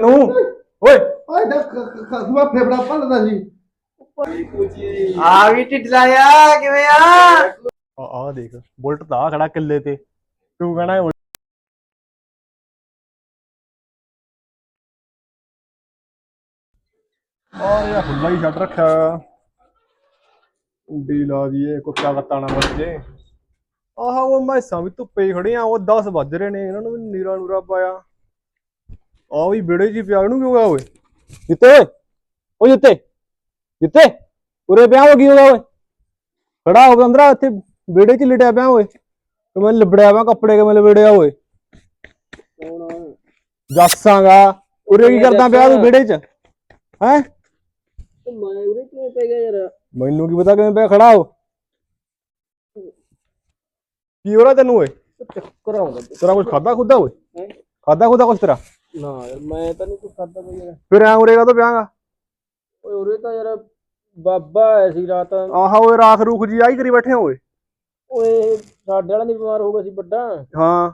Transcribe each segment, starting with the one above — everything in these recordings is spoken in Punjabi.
ਨੂੰ। ਓਏ। ਓਏ ਦਾ ਖਸਮਾ ਫੇਫੜਾ ਭੰਨਦਾ ਸੀ। ਆ ਵੀ ਢਿੱਡਲਾਇਆ ਕਿਵੇਂ ਆ? ਆ ਆ ਦੇਖ ਬੁਲਟ ਤਾਂ ਆ ਖੜਾ ਕਿੱਲੇ ਤੇ। ਤੂੰ ਕਹਣਾ ਆ ਇਹ ਖੁੱਲਾ ਹੀ ਛੱਡ ਰੱਖਿਆ। ਡੀ ਲਾ ਦੀਏ ਕੁੱਤਾ ਕੱਤਾ ਨਾ ਵੱਜੇ ਆਹ ਉਹ ਮੈਸਾਂ ਵੀ ਧੁੱਪੇ ਹੀ ਖੜੀਆਂ ਉਹ 10 ਵੱਜ ਰਹੇ ਨੇ ਇਹਨਾਂ ਨੂੰ ਵੀ ਨੀਰਾ ਨੂਰਾ ਪਾਇਆ। ਆ ਵੀ ਬੇੜੇ ਜੀ ਪਿਆ ਨੂੰ ਕਿਉਂ ਗਿਆ ਓਏ? ਜਿੱਤੇ ਓ ਜਿੱਤੇ ਜਿੱਤੇ ਉਰੇ ਪਿਆ ਹੋ ਕੀ ਹੋਗਾ ਓਏ? ਖੜਾ ਹੋ ਕੇ ਆ, ਇੱਥੇ ਵਿਹੜੇ 'ਚ ਲਿਟਿਆ ਪਿਆ ਓਏ। ਤੇ ਮੈਂ ਲਿਬੜਿਆ ਪਿਆ ਕੱਪੜੇ ਕਿਵੇਂ ਲਵੇੜਿਆ ਓਏ। ਜੱਸਾਂਗਾ ਉਰੇ ਕੀ ਕਰਦਾ ਪਿਆ ਤੂੰ ਵਿਹੜੇ 'ਚ? ਹੈ? ਮੈਂ ਉਰੇ ਕਿਵੇਂ ਪੈ ਗਿਆ ਯਾਰ? ਮੈਨੂੰ ਕੀ ਪਤਾ ਕਿਵੇਂ ਪਿਆ ਖੜਾ ਹੋ। ਕੀ ਹੋ ਰਿਹਾ ਤੈਨੂੰ ਓਏ? ਚੱਕਰ ਆਉਂਦਾ ਤੇਰਾ ਕੁਝ ਖਾਦਾ ਖੁੱਦਾ ਓਏ? ਖਾਦਾ ਖੁੱਦਾ ਕੁਛ ਤੇਰਾ? ਨਾ ਯਾਰ ਮੈਂ ਤਾਂ ਨਹੀਂ ਕੁਝ ਕਰਦਾ ਕੋਈ ਯਾਰ। ਫਿਰ ਐ ਉਰੇ ਕਾ ਤੋਂ ਪਿਆਗਾ ਓਏ ਉਰੇ ਤਾਂ ਯਾਰ ਬਾਬਾ ਆਇਆ ਸੀ ਰਾਤ। ਆਹਾ ਓਏ ਰਾਖ ਰੂਖ ਜੀ ਆਈ ਕਰੀ ਬੈਠੇ ਓਏ। ਓਏ ਸਾਡੇ ਵਾਲਾ ਨਹੀਂ ਬਿਮਾਰ ਹੋ ਗਿਆ ਸੀ ਵੱਡਾ। ਹਾਂ।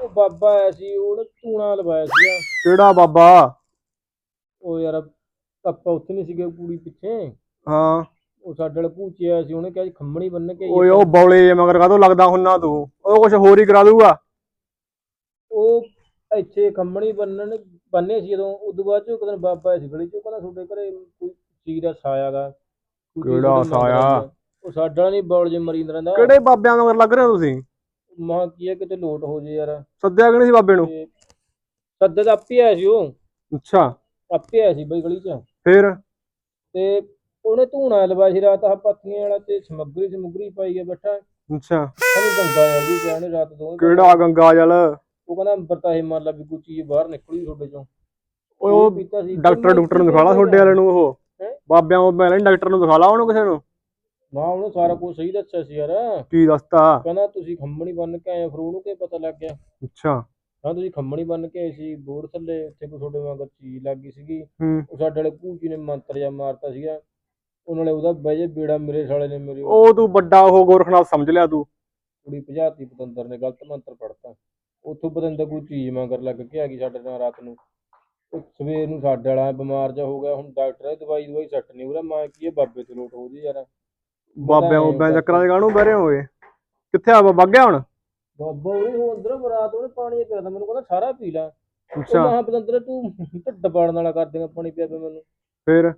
ਉਹ ਬਾਬਾ ਆਇਆ ਸੀ ਉਹਨੇ ਟੂਣਾ ਲਵਾਇਆ ਸੀਗਾ। ਕਿਹੜਾ ਬਾਬਾ? ਉਹ ਯਾਰ ਆਪਾਂ ਉੱਥੇ ਨਹੀਂ ਸੀਗੇ ਕੁੜੀ ਪਿੱਛੇ। ਹਾਂ। ਉਹ ਸਾਡੇ ਵਾਲਾ ਭੂਚੇ ਆਇਆ ਸੀ ਉਹਨੇ ਕਿਹਾ ਸੀ ਖੰਮਣੀ ਬੰਨ ਕੇ। ਓਏ ਉਹ ਬੌਲੇ ਮਗਰ ਕਾਹਤੋਂ ਲੱਗਦਾ ਹੁੰਨਾ ਤੂੰ? ਉਹ ਕੁਛ ਹੋਰ ਹੀ ਕਰਾ ਦੂਗਾ ਇੱਥੇ ਖੰਮਣੀ ਬੰਨਣ ਬੰਨੇ ਸੀ ਜਦੋਂ ਉਦੋਂ ਬਾਅਦ ਚ ਇੱਕ ਦਿਨ ਬਾਬਾ ਆਇਆ ਸੀ ਗਲੀ ਚ ਕਹਿੰਦਾ ਤੁਹਾਡੇ ਘਰੇ ਕੋਈ ਚੀਜ਼ ਦਾ ਸਾਇਆ ਗਾ। ਕੋਈ ਚੀਜ਼ ਕਿਹੜਾ ਮੰਗ ਸਾਇਆ? ਆ। ਉਹ ਸਾਡਾ ਨਹੀਂ ਬੌਲ ਜੇ ਮਰੀ ਰਹਿੰਦਾ ਕਿਹੜੇ ਬਾਬਿਆਂ ਮਗਰ ਲੱਗ ਰਹੇ ਹੋ ਤੁਸੀਂ? ਮਾਂ ਕੀ ਹੈ ਕਿਤੇ ਲੋਟ ਹੋ ਜੇ ਯਾਰ। ਸੱਦਿਆ ਕਿ ਨਹੀਂ ਸੀ ਬਾਬੇ ਨੂੰ? ਤੇ ਸੱਦੇ ਤਾਂ ਆਪੇ ਆਇਆ ਸੀ ਉਹ। ਅੱਛਾ। ਆਪੇ ਆਇਆ ਸੀ ਬਈ ਗਲੀ ਚ। ਫਿਰ? ਤੇ ਉਹਨੇ ਧੂਣਾ ਲਵਾਇਆ ਸੀ ਰਾਤ ਆਹ ਪੱਤੀਆਂ ਵਾਲਾ ਤੇ ਸਮੱਗਰੀ ਸਮੁਗਰੀ ਪਾਈ ਗਿਆ ਬੈਠਾ। ਅੱਛਾ। ਸਾਨੂੰ ਗੰਗਾ ਪਿਆ ਰਾਤ ਕਿਹੜਾ ਗੰਗਾ ਜਲ? ਉਹ ਕਹਿੰਦਾ ਅੰਬਰ ਤਾਂ ਇਹ ਮੰਨ ਲਾ ਵੀ ਕੋਈ ਚੀਜ਼ ਬਾਹਰ ਨਿਕਲੀ ਤੁਹਾਡੇ ਚੋਂ। ਓਏ ਉਹ ਪੀਤਾ ਸੀ ਡਾਕਟਰ ਡਾਕਟਰ ਨੂੰ ਦਿਖਾ ਲਾ ਤੁਹਾਡੇ ਵਾਲੇ ਨੂੰ ਉਹ। ਹੈਂ? ਬਾਬਿਆਂ ਉਹ ਪਹਿਲਾਂ ਡਾਕਟਰ ਨੂੰ ਦਿਖਾ ਲਾ ਉਹਨੂੰ ਕਿਸੇ ਨੂੰ। ਨਾ ਉਹਨੇ ਸਾਰਾ ਕੁਝ ਸਹੀ ਦੱਸਿਆ ਸੀ ਯਾਰ। ਕੀ ਦੱਸਤਾ? ਕਹਿੰਦਾ ਤੁਸੀਂ ਖੰਮਣੀ ਬੰਨ ਕੇ ਆਏ ਹੋ, ਫਿਰ ਉਹਨੂੰ ਕੀ ਪਤਾ ਲੱਗ ਗਿਆ? ਅੱਛਾ। ਹਾਂ ਤੁਸੀਂ ਖੰਮਣੀ ਬੰਨ ਕੇ ਆਏ ਸੀ ਬੋਰ ਥੱਲੇ ਉੱਥੇ ਕੋਈ ਤੁਹਾਡੇ ਵਾਂਗ ਚੀਜ਼ ਲੱਗ ਗਈ ਸੀਗੀ। ਹੂੰ। ਉਹ ਸਾਡੇ ਵਾਲੇ ਭੂਜੀ ਨੇ ਮੰਤਰ ਜਾਂ ਮਾਰਤਾ ਸੀਗਾ। ਉਹਨਾਂ ਨੇ ਉਹਦਾ ਬਹਿਜੇ ਬੇੜਾ ਮੇਰੇ ਸਾਲੇ ਨੇ ਮੇਰੀ ਉਹ ਤੂੰ ਵੱਡਾ ਉਹ ਗੋਰਖਨਾਥ ਸਮਝ ਲਿਆ ਤੂੰ। ਕੁੜੀ ਭਜਾਤੀ ਪਤੰਦਰ ਨੇ ਗਲਤ ਮੰਤਰ ਪੜਤਾ ਉੱਥੋਂ ਪਤੰਦਰ ਕੋਈ ਚੀਜ਼ ਮੰਗਰ ਲੱਗ ਕੇ ਆ ਗਈ ਸਾਡੇ ਨਾਲ ਰਾਤ ਨੂੰ। ਉਹ ਸਵੇਰ ਨੂੰ ਸਾਡੇ ਵਾਲਾ ਬਿਮਾਰ ਜਾ ਹੋ ਗਿਆ ਹੁਣ ਡਾਕਟਰ ਨੇ ਦਵਾਈ ਦਵਾਈ ਸੱਟ ਨਹੀਂ ਉਹਦਾ ਮੈਂ ਕੀ ਹੈ ਬਾਬੇ ਤੋਂ ਲੋਟ ਹੋ ਜੀ ਯਾਰ। ਬਾਬਿਆਂ ਉਹ ਬੈ ਚੱਕਰਾਂ ਦੇ ਕਾਹਨੂੰ ਬਹਿ ਰਹੇ ਹੋਏ ਕਿੱਥੇ ਆ ਬਾਬਾ ਗਿਆ ਹੁਣ? ਬਾਬਾ ਉਹਨੇ ਹੁਣ ਅੰਦਰ ਬਰਾਤ ਉਹਨੇ ਪਾਣੀ ਪਿਆ ਤਾ ਮੈਨੂੰ ਕਹਿੰਦਾ ਸਾਰਾ ਪੀ ਲੈ। ਉਹ ਅੱਛਾ ਮਹਾ ਪਤੰਦਰ ਤੂੰ ਢਿੱਡ ਪਾੜਨ ਵਾਲਾ ਕਰ ਦੇਗਾ ਪਾਣੀ ਪਿਆ ਪਿਆ ਮੈਨੂੰ। ਫਿਰ?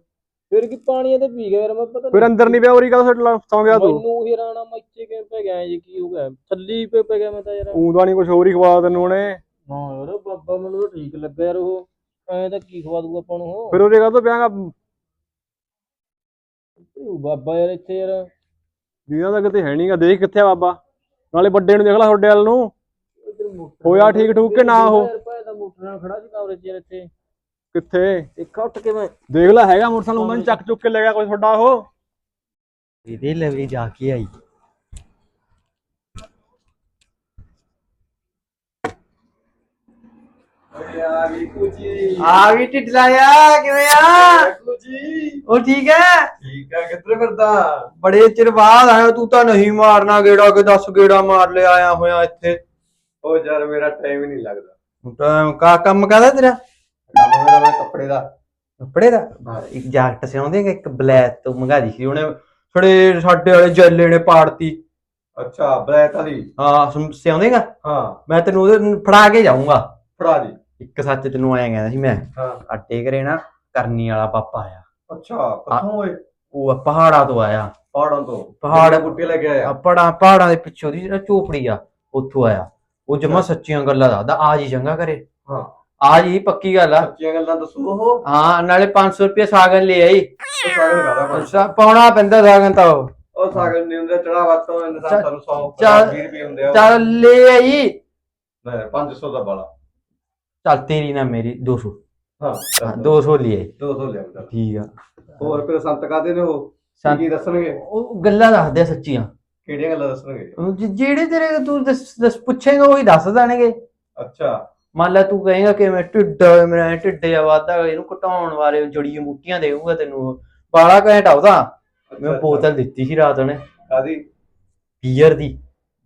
ਫਿਰ ਕੀ ਪਾਣੀ ਤੇ ਪੀ ਗਿਆ ਯਾਰ ਮੈਂ ਪਤਾ ਫਿਰ ਅੰਦਰ ਨਹੀਂ ਪਿਆ ਉਰੀ ਕਾ ਸੌਂ ਗਿਆ ਤੂੰ? ਮੈਨੂੰ ਹੀ ਰਾਣਾ ਮੈਂ ਇੱਥੇ ਕਿਵੇਂ ਪੈ ਗਿਆ ਜੀ ਕੀ ਹੋ ਗਿਆ? ਥੱਲੀ ਪੈ ਪੈ ਗਿਆ ਮੈਂ ਤਾਂ ਯਾਰ। ਊਂ ਤਾਂ ਨਹੀਂ ਕੁਝ ਹੋਰ ਹੀ ਖਵਾ ਤੈਨੂੰ ਉਹਨੇ। ਨਾ ਯਾਰ ਬਾਬਾ ਮੈਨੂੰ ਤਾਂ ਠੀਕ ਲੱਗਾ ਯਾਰ ਉਹ। ਐਂ ਤਾਂ ਕੀ ਖਵਾ ਦੂਗਾ ਆਪਾਂ ਨੂੰ ਉਹ? ਫਿਰ ਉਰੇ ਕਾ ਤੋਂ ਪਿਆਗਾ ਬਾਬਾ ਯਾਰ ਇੱਥੇ ਯਾਰ। ਜਿਹਦਾ ਤਾਂ ਕਿਤੇ ਹੈ ਨਹੀਂਗਾ ਦੇਖ ਕਿੱਥੇ ਆ ਬਾਬਾ। ਨਾਲੇ ਵੱਡੇ ਨੂੰ ਦੇਖ ਲੈ ਤੁਹਾਡੇ ਵੱਲ ਨੂੰ। ਹੋਇਆ ਠੀਕ ਠੂਕ ਕਿ ਨਾ ਉਹ? ਮੋਟਰ ਨਾਲ ਖੜਾ ਸੀ ਕਮਰੇ 'ਚ ਯਾਰ ਇੱਥੇ। ਕਿੱਥੇ? ਦੇਖਾ ਉੱਠ ਕੇ ਮੈਂ। ਦੇਖ ਲੈ ਹੈਗਾ ਮੋਟਰਸਾਈਕਲ ਉਹਨਾਂ ਨੂੰ ਚੱਕ ਚੁੱਕ ਕੇ ਲੈ ਗਿਆ ਕੋਈ ਤੁਹਾਡਾ ਉਹ। ਇਹਦੇ ਲਵੇ ਜਾ ਕੇ ਆਈ। ਆ ਗਈ ਕੁਚੀ ਆ ਵੀ ਢਿੱਡਲਾਇਆ ਕਿਵੇਂ ਆ? ਕੁਚੀ ਉਹ ਠੀਕ ਹੈ? ਠੀਕ ਆ ਕਿੱਧਰ ਫਿਰਦਾ? ਬੜੇ ਚਿਰ ਬਾਅਦ ਆਇਆ ਤੂੰ ਤਾਂ ਨਹੀਂ ਮਾਰਨਾ ਗੇੜਾ ਕਿ 10 ਗੇੜਾ ਮਾਰ ਲਿਆ ਆਇਆ ਹੋਇਆ ਇੱਥੇ। ਉਹ ਯਾਰ ਮੇਰਾ ਟਾਈਮ ਹੀ ਨਹੀਂ ਲੱਗਦਾ। ਟਾਈਮ ਕਾ ਕੰਮ ਕਰਦਾ ਤੇਰਾ? ਕੰਮ ਮੇਰਾ ਮੈਂ ਕੱਪੜੇ ਦਾ। ਕੱਪੜੇ ਦਾ? ਇੱਕ ਜੈਕਟ ਸਿਉਂਦੇ ਕਿ ਇੱਕ ਬਲੈਕ ਤੋਂ ਮੰਗਾ ਦੀ ਸੀ? ਉਹਨੇ ਥੋੜੇ ਸਾਡੇ ਵਾਲੇ ਜੈਲੇ ਨੇ ਪਾੜਤੀ। ਅੱਛਾ ਬਲੈਕ ਵਾਲੀ? ਹਾਂ ਸਿਉਂਦੇਗਾ? ਹਾਂ। ਮੈਂ ਤੈਨੂੰ ਉਹਦੇ ਫੜਾ ਕੇ ਜਾਊਂਗਾ। ਫੜਾ ਦੀ। ਇੱਕ ਸੱਚ ਤੈਨੂੰ ਆਇਆ ਕਹਿੰਦਾ ਸੀ ਮੈਂ। ਹਾਂ। ਅੱਡੇ ਘਰੇ ਨਾ ਕਰਨੀ ਵਾਲਾ ਪਾਪਾ ਆਇਆ। ਅੱਛਾ ਕਿੱਥੋਂ ਓਏ? ਉਹ ਪਹਾੜਾਂ ਤੋਂ ਆਇਆ। ਪਹਾੜਾਂ ਤੋਂ? ਪਹਾੜ- ਬੂਟੇ ਲੈ ਕੇ ਆਇਆ? ਪਹਾੜਾਂ ਪਹਾੜਾਂ ਦੇ ਪਿੱਛੋਂ ਦੀ ਜਿਹੜਾ ਝੋਪੜੀ ਆ ਉੱਥੋਂ ਆਇਆ। ਉਹ ਜਮਾ ਸੱਚੀਆਂ ਗੱਲਾਂ ਦੱਸਦਾ ਆ ਜੀ ਚੰਗਾ ਕਰੇ। ਹਾਂ। ਆ ਜੀ ਪੱਕੀ ਗੱਲ ਆ। ਸੱਚੀਆਂ ਗੱਲਾਂ ਦੱਸੋ। ਉਹ ਹਾਂ ਨਾਲੇ 500 ਰੁਪਏ ਸਾਗਨ ਲੈ ਆਈ। ਉਹ ਬਸ ਸਾ- ਪਾਉਣਾ? ਪੈਂਦਾ ਸਾਗਨ ਤਾਂ ਉਹ। ਉਹ ਸਾਗਰ ਨਹੀਂ ਹੁੰਦਾ ਚੜਾਵਾ ਤੋਂ ਇਹਨਾਂ ਚੱਲ- ਸਾਨੂੰ 100 ਚੱਲ- 20 ਰੁਪਏ ਹੁੰਦੇ ਆ। ਚੱਲ ਲੈ ਆਈ। ਨਹੀਂ 500 ਦਾ ਬਾਲਾ। ਚੱਲ ਤੇਰੀ ਨਾ ਮੇਰੀ 200 ਹਾਂ ਹਾਂ 200 ਲੈ ਆਈ। 200 ਲਿਆ ਚੱਲ ਠੀਕ ਆ। ਹੋਰ ਫਿਰ ਸੰਤ ਕਾਦੇ ਨੇ ਉਹ? ਕੀ ਦੱਸਣਗੇ? ਉਹ ਗੱਲਾਂ ਦੱਸਦੇ ਆ ਸੱਚੀਆਂ। ਕਿਹੜੀਆਂ ਗੱਲਾਂ ਦੱਸਣਗੇ? ਜਿਹੜੇ ਤੇਰੇ ਤੂੰ ਦੱਸ ਪੁੱਛੇਗਾ ਉਹੀ ਦੱਸ ਦੇਣਗੇ। ਅੱਛਾ। ਮੰਨ ਲੈ ਤੂੰ ਕਹੇਗਾ ਕਿ ਮੈਂ ਢਿੱਡ ਮੇਰਾ ਢਿੱਡ ਆ ਵਾਦਾ ਇਹਨੂੰ ਘਟਾਉਣ ਬਾਰੇ ਜੜੀਆਂ ਬੂਟੀਆਂ ਦੇਊਗਾ ਤੈਨੂੰ ਬਾਲਾ ਘੈਂਟ ਆ ਉਹਦਾ। ਮੈਂ ਬੋਤਲ ਦਿੱਤੀ ਸੀ ਰਾਤ ਉਹਨੇ। ਕਾਦੀ ਬੀਅਰ ਦੀ।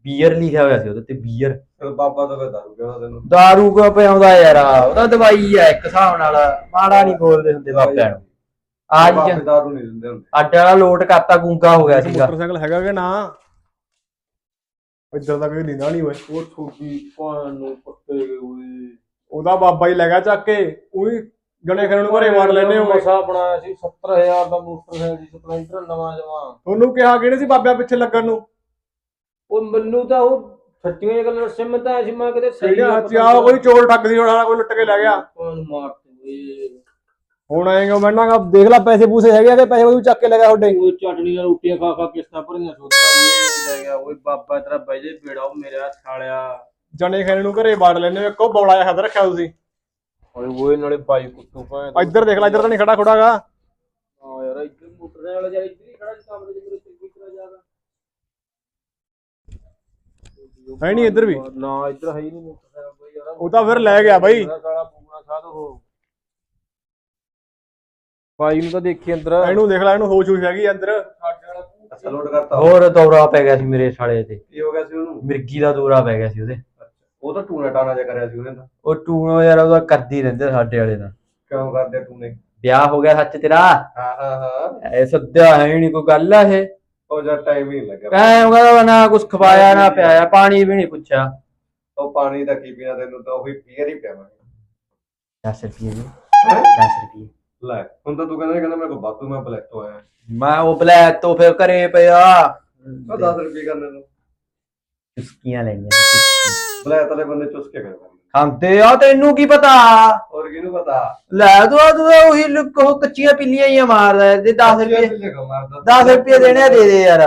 ਬੀਅਰ ਲਿਖਿਆ ਹੋਇਆ ਸੀ ਉਹਦੇ ਤੇ ਬੀਅਰ। ਬਾਬਾ ਤਾਂ ਫਿਰ ਦਾਰੂ ਪਿਆ ਤੈਨੂੰ। ਦਾਰੂ ਕੋ ਪਿਆਉਂਦਾ ਯਾਰ? ਉਹਦਾ ਦਵਾਈ ਆ ਇੱਕ ਹਿਸਾਬ ਨਾਲ। ਮਾੜਾ ਨਹੀਂ ਬੋਲਦੇ ਹੁੰਦੇ ਬਾਪਿਆਂ ਨੂੰ। ਆਜ ਦਾਰੂ ਨਹੀਂ ਦਿੰਦੇ ਹੁੰਦੇ। ਅੱਡ ਵਾਲਾ ਲੋਟ ਕਰਤਾ ਗੁੰਗਾ ਹੋ ਗਿਆ ਸੀਗਾ। ਮੋਟਰਸਾਈਕਲ ਹੈਗਾ ਕਿ ਨਾ? ਇੱਧਰ ਦਾ ਕੋਈ ਨੀਂਦਾ ਨਹੀਂ ਓਏ। ਉਹ ਛੋਟੀ ਪਾਣ ਨੂੰ ਪੱਤੇ ਹੋਏ। ਉਹਦਾ ਬਾਬਾ ਹੀ ਲੈ ਗਿਆ ਚੱਕ ਕੇ। ਉਹੀ ਜਣੇ ਖਰੇ ਨੂੰ ਘਰੇ ਮਾਰ ਲੈਨੇ ਹੋਗੇ ਮਸਾ ਬਣਾਇਆ ਸੀ 70000 ਦਾ ਮੋਟਰਸਾਈਕਲ ਸੀ ਸਪਲੈਂਡਰ ਨਵਾਂ ਜਮਾ ਤੁਹਾਨੂੰ ਕਿਹਾ ਕਿਹੜੇ ਸੀ ਬਾਬਿਆਂ ਪਿੱਛੇ ਲੱਗਣ ਨੂੰ? ਉਹ ਮੈਨੂੰ ਤਾਂ ਉਹ ਸੱਚੀਆਂ ਜਿਹੀਆਂ ਗੱਲਾਂ ਸਿਮ ਤਾਂ ਮੈਂ ਕਿਤੇ ਸਹੀ ਆ ਕੋਈ ਚੋਰ ਠੱਗ ਸੀ ਹੋਣਾ ਕੋਈ ਲੁੱਟ ਕੇ ਲੈ ਗਿਆ। ਮਾਰਤੇ ਓਏ ਹੁਣ ਆਏਗਾ ਮੈਂ ਨਾ ਦੇਖ ਲੈ ਪੈਸੇ ਪੂਸੇ ਹੈਗੇ ਆ ਕਿ ਪੈਸੇ ਉਹ ਚੱਕ ਕੇ ਲੈ ਗਿਆ ਤੁਹਾਡੇ। ਉਹ ਚਟਣੀ ਨਾਲ ਰੋਟੀਆਂ ਖਾ ਖਾ ਕਿਸ਼ਤਾਂ ਭਰੀਆਂ ਲੈ ਗਿਆ ਓਏ ਬਾਬਾ ਤੇਰਾ ਬਹਿ ਜੇ ਬੇੜਾ ਉਹ ਮੇਰੇ ਹੱਥ ਛਾਲਿਆ ਜਣੇ ਖਰੇ ਨੂੰ ਘਰੇ ਬਾੜ ਲੈਨੇ ਇੱਕੋ ਬੌਲਾ ਜਿਹਾ ਹੱਥ ਰੱਖਿਆ ਤੁਸੀਂ। ਓਏ ਓਏ ਨਾਲੇ ਬਾਈ ਕੁੱਤੂ ਭਾਂ ਇੱਧਰ ਦੇਖ ਲੈ ਇੱਧਰ ਤਾਂ ਨਹੀਂ ਖੜਾ ਖੁੜਾਗਾ। ਹਾਂ ਯਾਰ ਇੱਧਰ ਮੋਟਰਸਾਈਕਲ ਜਾ ਇੱਧਰ ਹੀ ਖੜਾ ਦੇ ਮੇਰੇ ਤੇ ਕੋਈ ਤਰ੍ਹਾਂ ਜ਼ਿਆਦਾ। ਹੈ ਨਹੀਂ ਇੱਧਰ ਵੀ। ਨਾ ਇੱਧਰ ਹੈ ਹੀ ਨਹੀਂ ਮੋਟਰਸਾਈਕਲ ਬਈ ਯਾਰ। ਉਹ ਤਾਂ ਫਿਰ ਲੈ ਗਿਆ ਬਾਈ। ਸਾਲਾ ਪੂਰਾ ਸਾਧ ਉਹ। ਬਾਈ ਨੂੰ ਤਾਂ ਦੇਖੀ ਅੰਦਰ। ਇਹਨੂੰ ਦੇਖ ਲੈ ਇਹਨੂੰ ਹੋਸ਼ ਹੋਸ਼ ਹੈਗੀ ਅੰਦਰ। ਅੱਛਾ ਲੋਡ ਕਰਤਾ ਹੋਰ ਦੌਰਾ ਪੈ ਗਿਆ ਸੀ ਮੇਰੇ ਸਾਲੇ ਤੇ। ਕੀ ਹੋ ਗਿਆ ਸੀ ਉਹਨੂੰ? ਮਿਰਗੀ ਦਾ ਦੌਰਾ ਪੈ ਗਿਆ ਸੀ ਉਹਦੇ। ਉਹ ਤਾਂ ਟੂਣਾ ਟਾਣਾ ਜਿਹਾ ਕਰਿਆ ਸੀ ਉਹਨੇ ਤਾਂ। ਉਹ ਟੂਣੋ ਯਾਰ ਉਹਦਾ ਕਰਦੀ ਰਹਿੰਦੇ ਸਾਡੇ ਵਾਲੇ ਦਾ। ਕਿਉਂ ਕਰਦੇ ਟੂਨੇ ਵਿਆਹ ਹੋ ਗਿਆ ਸੱਚ ਤੇਰਾ? ਹਾਂ ਹਾਂ ਹਾਂ। ਐ ਸੱਦਿਆ ਹੈ ਨਹੀਂ ਕੋਈ ਗੱਲ ਆ ਇਹ। ਉਹ ਜਦ ਟਾਈਮ ਹੀ ਲੱਗਿਆ। ਐ ਉਹਦਾ ਨਾ ਕੁਝ ਖਵਾਇਆ ਨਾ ਪਿਆਇਆ ਪਾਣੀ ਵੀ ਨਹੀਂ ਪੁੱਛਿਆ। ਉਹ ਪਾਣੀ ਦਾ ਕੀ ਪੀਣਾ ਤੈਨੂੰ ਤਾਂ ਉਹੀ ਪੀਰ ਹੀ ਪਿਆਵਾਂਗੇ। 10 ਰੁਪਏ ਜੀ। 10 ਰੁਪਏ ਲੈ ਹੁਣ ਤਾਂ ਤੂੰ ਕਹਿੰਦਾ ਕਹਿੰਦਾ ਮੇਰੇ ਕੋਲ ਬਾਤੂ ਮੈਂ ਬਲੈਕ ਤੋਂ ਆਇਆ। ਮੈਂ ਉਹ ਬਲੈਕ ਤੋਂ ਫਿਰ ਘਰੇ ਪਿਆ। ਉਹ 10 ਰੁਪਏ ਕਰਨੇ ਨੂੰ। ਚੁਸਕੀਆਂ ਲੈਣੀਆਂ ਸੀ। ਬਲੈਕ ਵਾਲੇ ਬੰਦੇ ਚੁੱਸ ਕੇ ਕਰਦੇ ਖਾਂਦੇ ਆ ਤੈਨੂੰ ਕੀ ਪਤਾ? ਹੋਰ ਕਿਹਨੂੰ ਪਤਾ? ਲੈ ਤੂੰ ਤੂੰ ਤਾਂ ਉਹੀ ਲੁੱਕ ਉਹ ਕੱਚੀਆਂ ਪਿੱਲੀਆਂ ਹੀ ਆ ਮਾਰਦਾ ਦੇ 10 ਰੁਪਏ ਲਿਖੋ ਮਾਰਦਾ? 10 ਰੁਪਏ ਦੇਣੇ ਆ ਦੇ ਦੇ ਯਾਰ।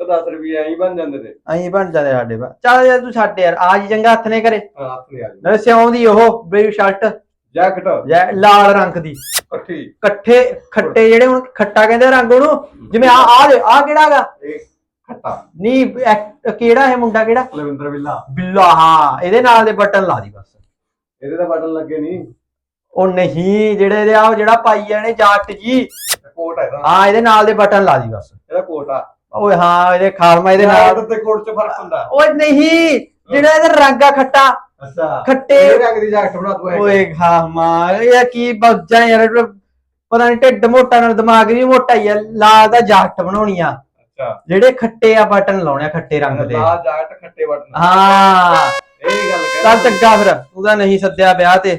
ਤਾਂ 10 ਰੁਪਏ ਐਂ ਹੀ ਬਣ ਜਾਂਦੇ ਨੇ। ਐਂ ਬਣ ਜਾਂਦੇ ਸਾਡੇ ਬਾ ਚੱਲ ਯਾਰ ਤੂੰ ਛੱਡ ਯਾਰ ਆਜ ਚੰਗਾ ਹੱਥ ਨੇ ਕਰੇ ਹਾਂ ਹੱਥ ਨਹੀਂ ਆ ਜੀ। ਨਾਲੇ ਸਿਉਂ ਦੀ ਉਹ ਬਈ ਸ਼ਰਟ। ਜੈਕਟ। ਜੈ ਲਾਲ ਰੰਗ ਦੀ। ਇਕੱਠੀ ਇਕੱਠੇ ਖੱਟੇ ਜਿਹੜੇ ਹੁਣ ਖੱਟਾ ਕਹਿੰਦੇ ਆ ਰੰਗ ਉਹਨੂੰ ਜਿਵੇਂ ਆ ਆ ਦੇ ਆ ਕਿਹੜਾ ਹੈਗਾ? ਇਹ ਖੱਟਾ। ਨਹੀਂ ਕਿਹੜਾ ਹੈ ਮੁੰਡਾ ਕਿਹੜਾ? ਲਵਿੰਦਰ ਵਿਲਾ ਬਿੱਲਾ ਹਾਂ ਇਹਦੇ ਨਾਲ ਦੇ ਬਟਨ ਲਾ ਦੀ ਬਸ। ਇਹਦੇ ਤਾਂ ਬਟਨ ਲੱਗੇ ਨਹੀਂ ਉਹ ਨਹੀਂ ਜਿਹੜੇ ਇਹਦੇ ਆ ਜਿਹੜਾ ਪਾਈ ਆ ਜਾਟ ਜੀ। ਕੋਟ ਹੈ ਹਾਂ ਇਹਦੇ ਨਾਲ ਦੇ ਬਟਨ ਲਾ ਦੀ ਬਸ। ਇਹਦਾ ਕੋਟ ਆ। ਓਏ ਹਾਂ ਇਹਦੇ ਖਾਲਮਾ ਇਹਦੇ ਨਾਲ। ਤੇ ਕੋਟ 'ਚ ਫ਼ਰਕ ਹੁੰਦਾ। ਓਏ ਨਹੀਂ ਜਿਹੜਾ ਇਹਦਾ ਰੰਗ ਆ ਖੱਟਾ ਅੱਛਾ। ਖੱਟੇ ਇਹ ਰੰਗ ਦੀ ਜੈਕਟ ਬਣਾ ਤੂੰ ਐਂ ਓਏ ਖਾਲਮਾ ਇਹ ਕੀ ਬੱਜਾ ਯਾਰ ਪਤਾ ਨਹੀਂ ਢਿੱਡ ਮੋਟਾ ਨਾਲ ਦਿਮਾਗ ਵੀ ਮੋਟਾ ਹੀ ਆ ਲਾਲ ਦਾ ਜਾਕਟ ਬਣਾਉਣੀ ਆ। ਅੱਛਾ। ਜਿਹੜੇ ਖੱਟੇ ਆ ਬਟਨ ਲਾਉਣੇ ਆ ਖੱਟੇ ਰੰਗ ਦੇ। ਲਾਲ ਜੈਕਟ ਖੱਟੇ ਬਟਨ। ਹਾਂ। ਇਹ ਗੱਲ ਚੱਲ ਕਹਿ ਚੰਗਾ ਫਿਰ ਉਹਦਾ ਨਹੀਂ ਸੱਦਿਆ ਵਿਆਹ ਤੇ।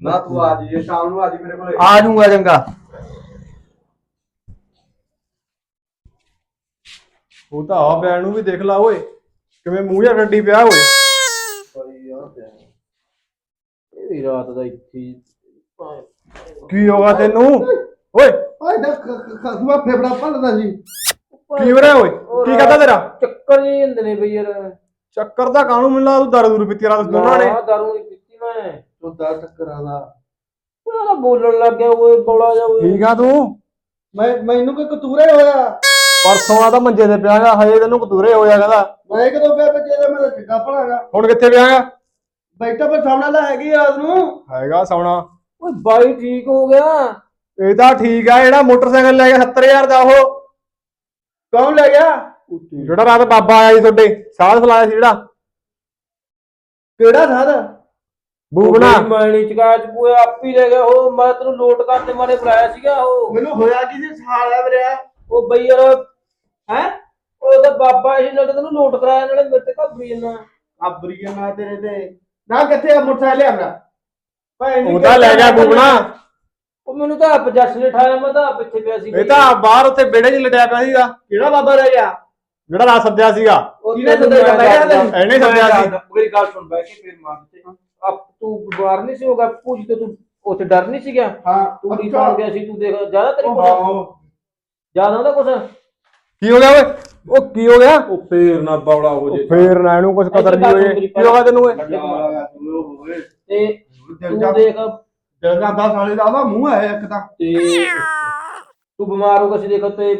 ਨਾ ਤੂੰ ਆ ਜੀ ਸ਼ਾਮ ਨੂੰ ਆ ਜੀ ਮੇਰੇ ਕੋਲੇ। ਆ ਜਾਊਂਗਾ ਚੰਗਾ। ਉਹ ਤਾਂ ਆ ਪਿਆ ਨੂੰ ਵੀ ਦੇਖ ਲਾ ਓਏ ਕਿਵੇਂ ਮੂੰਹ ਜਾਂ ਡੰਡੀ ਪਿਆ ਓਏ ਬਾਈ ਯਾਰ ਇਹ ਰਾਤ ਦਾ ਇੱਥੇ ਹੀ। ਕੀ ਹੋਗਾ ਤੈਨੂੰ? ਓਏ! ਓਏ ਨਾ ਖਸੂਆ ਫੇਫੜਾ ਭੰਨਦਾ ਸੀ। ਕੀ ਹੋ ਰਿਹਾ ਓਏ? ਕੀ ਕਹਤਾ ਤੇਰਾ? ਚੱਕਰ ਜਿਹੇ ਹੁੰਦੇ ਨੇ ਬਈ ਯਾਰ। ਚੱਕਰ ਦਾ ਕਾਹਨੂੰ ਮਿਲਣਾ? ਤੂੰ ਦਾਰੂ ਦੂਰੂ ਪੀਤੀ ਰਾਤ ਦੋਨਾਂ ਨੇ। ਨਾ ਦਾਰੂ ਨਹੀਂ ਪੀਤੀ ਮੈਂ। ਤੂੰ ਦਾ ਟੱਕਰਾਂ ਦਾ। ਉਹਨਾਂ ਦਾ ਬੋਲਣ ਲੱਗ ਗਿਆ ਓਏ ਬੌਲਾ ਜਾ ਓਏ। ਠੀਕ ਆ ਤੂੰ? ਮੈਂ ਮੈਨੂੰ ਕੋਈ ਕਤੂਰੇ ਹੋਇਆ? ਪਰਸੋਂ ਆ ਤਾਂ ਮੰਜੇ ਤੇ ਪਿਆਗਾ ਹਜੇ ਤੈਨੂੰ ਕਤੂਰੇ ਹੋਇਆ ਕਹਿੰਦਾ। ਮੈਂ ਕਦੋਂ ਪਿਆ ਬੱਚੇ ਦਾ ਮੈਂ ਠਿੱਕਾ ਪੜਾਗਾ ਹੁਣ ਕਿੱਥੇ ਪਿਆਗਾ ਬੈਠਾ ਪਰ ਸਾਹਮਣੇ ਲਾ ਹੈਗੀ ਰਾਤ ਨੂੰ। ਹੈਗਾ ਸੌਣਾ ਓਏ ਬਾਈ ਠੀਕ ਹੋ ਗਿਆ। ਇਹ ਤਾਂ ਠੀਕ ਆ ਜਿਹੜਾ ਮੋਟਰਸਾਈਕਲ ਲੈ ਗਿਆ 70000 ਦਾ ਉਹ। ਕੌਣ ਲੈ ਗਿਆ? ਜਿਹੜਾ ਰਾਤ ਬਾਬਾ ਆਇਆ ਸੀ ਤੁਹਾਡੇ ਸਾਧ ਫਲਾਇਆ ਸੀ ਜਿਹੜਾ। ਕਿਹੜਾ ਸਾਧ? ਬੂਬਣਾ। ਮੈਂ ਨਹੀਂ ਚਕਾ ਚ ਪੂਏ ਆਪ ਹੀ ਲੈ ਗਿਆ। ਉਹ ਮੈਂ ਤੈਨੂੰ ਲੋਟ ਕਰਨੇ ਮਾਰੇ ਬੁਲਾਇਆ ਸੀਗਾ ਉਹ। ਮੈਨੂੰ ਹੋਇਆ ਕੀ ਸੀ? ਸਾਲ ਹੈ ਵੀਰੇ। ਉਹ ਬਈ ਯਾਰ ਹੈ? ਉਹ ਤਾਂ ਬਾਬਾ ਸੀ ਨਾਲੇ ਤੈਨੂੰ ਲੋਟ ਕਰਾਇਆ ਨਾਲੇ ਮੇਰੇ ਤੇ ਘੱਬਰੀ ਜਨਾ ਆਬਰੀ ਨਾ ਤੇਰੇ ਤੇ। ਨਾ ਕਿੱਥੇ ਆ ਮੋਟਰਸਾਈਕਲ ਲਿਆ ਮੇਰਾ ਭਾਈ ਉਹ ਤਾਂ ਲੈ ਗਿਆ ਬੂਬਣਾ ਉਹ ਮੈਨੂੰ ਤਾਂ ਆਪ ਜੱਸ ਨੇ ਠਾਇਆ ਮੈਂ ਤਾਂ ਆਪ ਇੱਥੇ ਪਿਆ ਸੀ ਇਹ ਤਾਂ ਬਾਹਰ ਉੱਥੇ ਵਿਹੜੇ 'ਚ ਲਟਿਆ ਪਿਆ ਸੀਗਾ। ਕਿਹੜਾ ਬਾਬਾ ਰਹਿ ਗਿਆ? ਜਿਹੜਾ ਰਾਤ ਸੱਦਿਆ ਸੀਗਾ। ਕਿਹਨੇ ਸੱਦਿਆ ਮੈਂ ਇਹਨੇ ਸੱਦਿਆ ਸੀ। ਮੇਰੀ ਗੱਲ ਸੁਣ ਬੈ ਕੇ ਫਿਰ ਮਾਰ ਤੇ ਆਪ ਤੂੰ ਬਿਮਾਰ ਨਹੀਂ ਸੀ ਹੋਗਾ ਪੂਜ ਤੇ ਤੂੰ ਉੱਥੇ ਡਰ ਨਹੀਂ ਸੀ ਗਿਆ ਹਾਂ ਤੂੰ ਨਹੀਂ ਪੜ ਗਿਆ ਸੀ ਤੂੰ ਦੇਖ ਜ਼ਿਆਦਾ ਤੇਰੀ ਕੋਲ ਹਾਂ ਜ਼ਿਆਦਾ ਉਹਦਾ ਕੁਛ? ਕੀ ਹੋ ਗਿਆ ਓਏ? ਉਹ ਕੀ ਹੋ ਗਿਆ? ਉਹ ਫੇਰ ਨਾ ਬੌਲਾ ਹੋ ਉਹ ਫੇਰ ਨਾ ਇਹਨੂੰ ਕੁਝ ਕਦਰ ਨਹੀਂ ਹੋਏ। ਕੀ ਹੋ ਗਿਆ ਤੈਨੂੰ ਓਏ ਤੇ ਤੂੰ ਦੇਖ। ਜਗਾਦਾ ਸਾਲੇ ਦਾ ਉਹਦਾ ਮੂੰਹ ਹੈ ਇੱਕ ਤਾਂ। ਤੇ ਤੂੰ ਬਿਮਾਰ ਹੋ ਗਿਆ ਸੀ ਦੇਖ ਤੇ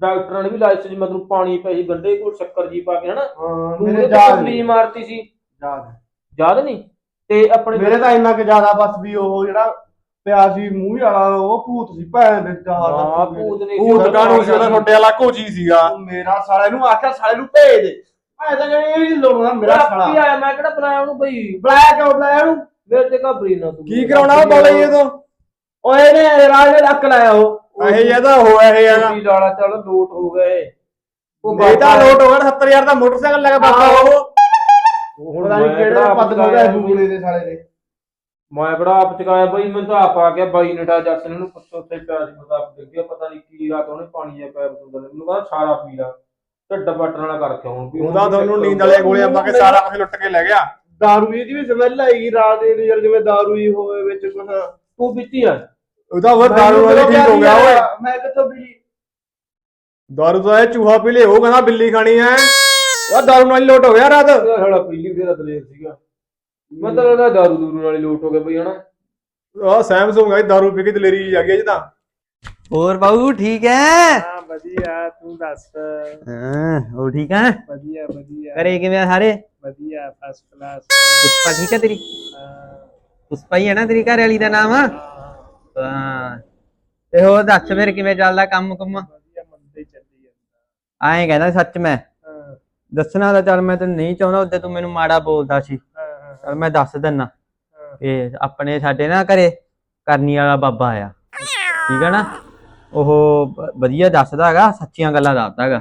ਡਾਕਟਰਾਂ ਨੇ ਵੀ ਲਾਇਆ ਸੀ ਮੈਂ ਤੈਨੂੰ ਪਾਣੀ ਪੈ ਸੀ ਗੰਡੇ ਕੋਲ ਸ਼ੱਕਰ ਜੀ ਪਾ ਕੇ ਹਨਾ? ਹਾਂ ਤੂੰ ਮੇਰੇ ਮੇਰੇ ਯਾਦ ਤਕਲੀ ਨਹੀਂ। ਮਾਰਤੀ ਸੀ। ਯਾਦ। ਹੈ। ਯਾਦ ਨਹੀਂ? ਤੇ ਆਪਣੇ ਮੇਰੇ ਤਾਂ ਇੰਨਾ ਕਿ ਜ਼ਿਆਦਾ ਬਸ ਵੀ ਉਹ ਜਿਹੜਾ ਪਿਆ ਸੀ ਮੂੰਹ ਵਾਲਾ ਉਹ ਭੂਤ ਸੀ ਭੈਣ ਦੇ ਹਾਂ ਜ਼ਿਆਦਾ ਭੂਤ ਨੇ ਉਹ ਦੁਕਾਨ ਉਸ ਵੇਲੇ ਤੁਹਾਡੇ ਵਾਲਾ ਕੋਚੀ ਸੀਗਾ। ਉਹ ਮੇਰਾ ਸਾਲੇ ਨੂੰ ਆਖਿਆ ਸਾਲੇ ਨੂੰ ਭੇਜ ਦੇ। ਐ ਤਾਂ ਜਿਹੜੀ ਇਹ ਲੋੜਦਾ ਮੇਰਾ ਕੀ ਸਾਲਾ ਆਇਆ ਮੈਂ ਕਿਹੜਾ ਬੁਲਾਇਆ ਉਹਨੂੰ ਬਈ? ਬੁਲਾਇਆ ਕਿਉਂ ਬੁਲਾਇਆ ਉਹਨੂੰ? ਮੇਰੇ ਤੇ ਘਬਰੀ ਨਾ ਤੂੰ। ਕੀ ਕਰਾਉਣਾ ਉਹ ਬਾਲੇ ਇਹ ਤੋਂ ਓਏ ਨੇ ਰਾਜ ਨੇ ਰੱਖ ਲਾਇਆ ਉਹ। ਇਹ ਇਹਦਾ ਹੋਇਆ ਇਹ ਹੈਗਾ ਕੀ ਲਾਲਾ ਚੱਲ ਲੋਟ ਹੋ ਗਏ। ਉਹ ਇਹ ਤਾਂ ਲੋਟ ਹੋ ਗਿਆ 70000 ਦਾ ਮੋਟਰਸਾਈਕਲ ਲੈ ਕੇ ਬਾਬਾ ਉਹ। ਹੁਣ ਪਤਾ ਨਹੀਂ ਮੈਂ ਕਿਹੜੇ ਪੱਦ ਲਾਉਂਦਾ ਬੂਗਲੇ ਦੇ ਸਾਲੇ ਦੇ। ਮੈਂ ਕਿਹੜਾ ਆਪ ਚਕਾਇਆ ਬਈ ਮੈਨੂੰ ਤਾਂ ਆਪ ਆ ਗਿਆ ਬਾਈ ਨੇਟਾ ਜੱਟ ਨੇ ਨੂੰ ਪੁੱਛੋ ਉੱਥੇ ਪਿਆ ਸੀ ਪਤਾ ਆਪ ਡਿੱਗਿਆ ਪਤਾ ਨਹੀਂ ਕੀ ਰਾਤ ਉਹਨੇ ਪਾਣੀ ਜਿਹਾ ਪੈਰ ਸੁੰਦਰ ਮੈਨੂੰ ਕਹਿੰਦਾ ਸਾਰਾ ਪੀ ਲਾ ਢੱਡ ਬੱਟਣ ਵਾਲਾ ਕਰ ਰੱਖਿਆ ਹੁਣ ਵੀ ਉਹਦਾ ਤੁਹਾਨੂੰ ਨੀਂਦ ਵਾਲੀਆਂ ਗੋਲੀਆਂ ਪਾ ਕੇ ਸਾਰਾ ਕੁਝ ਲੁੱਟ ਕੇ ਲੈ ਗਿਆ। ਦਾਰੂ ਦੀ ਵੀ ਸਮੈਲ ਆਏਗੀ ਰਾਤ ਦੇ ਯਾਰ ਜਿਵੇਂ ਦਾਰੂ ਹੀ ਹੋਵੇ ਵਿੱਚ ਕੁਝ ਤੂੰ ਪੀਤੀ ਆ? ਉਹਦਾ ਵਰ ਦਾਰੂ ਵਾਲੀ ਠੀਕ ਹੋ ਗਿਆ ਓਏ। ਮੈਂ ਕਿੱਥੋਂ ਪੀ ਦਾਰੂ ਤਾਂ ਇਹ ਚੂਹਾ ਪੀ ਲੇ ਉਹ ਕਹਿੰਦਾ ਬਿੱਲੀ ਖਾਣੀ ਐ ਉਹ ਦਾਰੂ ਨਾਲ ਲੋਟ ਹੋ ਗਿਆ ਰਾਤ। ਇਹਦਾ ਸਾਲਾ ਪਹਿਲੀ ਫੇਰਾ ਦਲੇਰ ਸੀਗਾ। ਮੈਂ ਤਾਂ ਲੱਗਦਾ ਦਾਰੂ ਦੂਰੂ ਨਾਲ ਹੀ ਲੋਟ ਹੋ ਗਿਆ ਬਈ ਹਨਾ? ਆ ਸੈਮਸੰਗ ਆਈ ਦਾਰੂ ਪੀ ਕੇ ਦਲੇਰੀ ਆ ਗਈ ਅੱਜ ਤਾਂ। ਹੋਰ ਬਾਬੂ ਠੀਕ ਹੈ ਹਾਂ ਵਧੀਆ ਤੂੰ ਦੱਸ? ਹਾਂ ਉਹ ਠੀਕ ਹੈ ਵਧੀਆ ਵਧੀਆ। ਕਰੇ ਕਿਵੇਂ ਆ ਸਾਰੇ? ਵਧੀਆ ਫਸਟ ਕਲਾਸ ਪੁਸ਼ਪਾ ਠੀਕ ਹੈ ਤੇਰੀ? ਪੁਸ਼ਪਾ ਹੀ ਹੈ ਨਾ ਤੇਰੀ ਘਰ ਵਾਲੀ ਦਾ ਨਾਮ? ਹਾਂ। ਤੇ ਹੋਰ ਦੱਸ ਫਿਰ ਕਿਵੇਂ ਚੱਲਦਾ ਕੰਮ ਕੁੰਮ? ਵਧੀਆ ਮੰਦੇ ਚੱਲੀ ਜਾਂਦਾ। ਐਂ ਕਹਿੰਦਾ ਸੱਚ ਮੈਂ। ਦੱਸਣਾ ਤਾਂ ਚੱਲ ਮੈਂ ਤੈਨੂੰ ਨਹੀਂ ਚਾਹੁੰਦਾ ਉੱਤੇ ਤੂੰ ਮੈਨੂੰ ਮਾੜਾ ਬੋਲਦਾ ਸੀ। ਚੱਲ ਮੈਂ ਦੱਸ ਦਿੰਨਾ ਇਹ ਆਪਣੇ ਸਾਡੇ ਨਾ ਘਰੇ ਕਰਨੀ ਵਾਲਾ ਬਾਬਾ ਆਇਆ। ਠੀਕ ਹੈ ਨਾ? ਉਹ ਵਧੀਆ ਦੱਸਦਾ ਹੈਗਾ ਸੱਚੀਆਂ ਗੱਲਾਂ ਦੱਸਦਾ ਹੈਗਾ।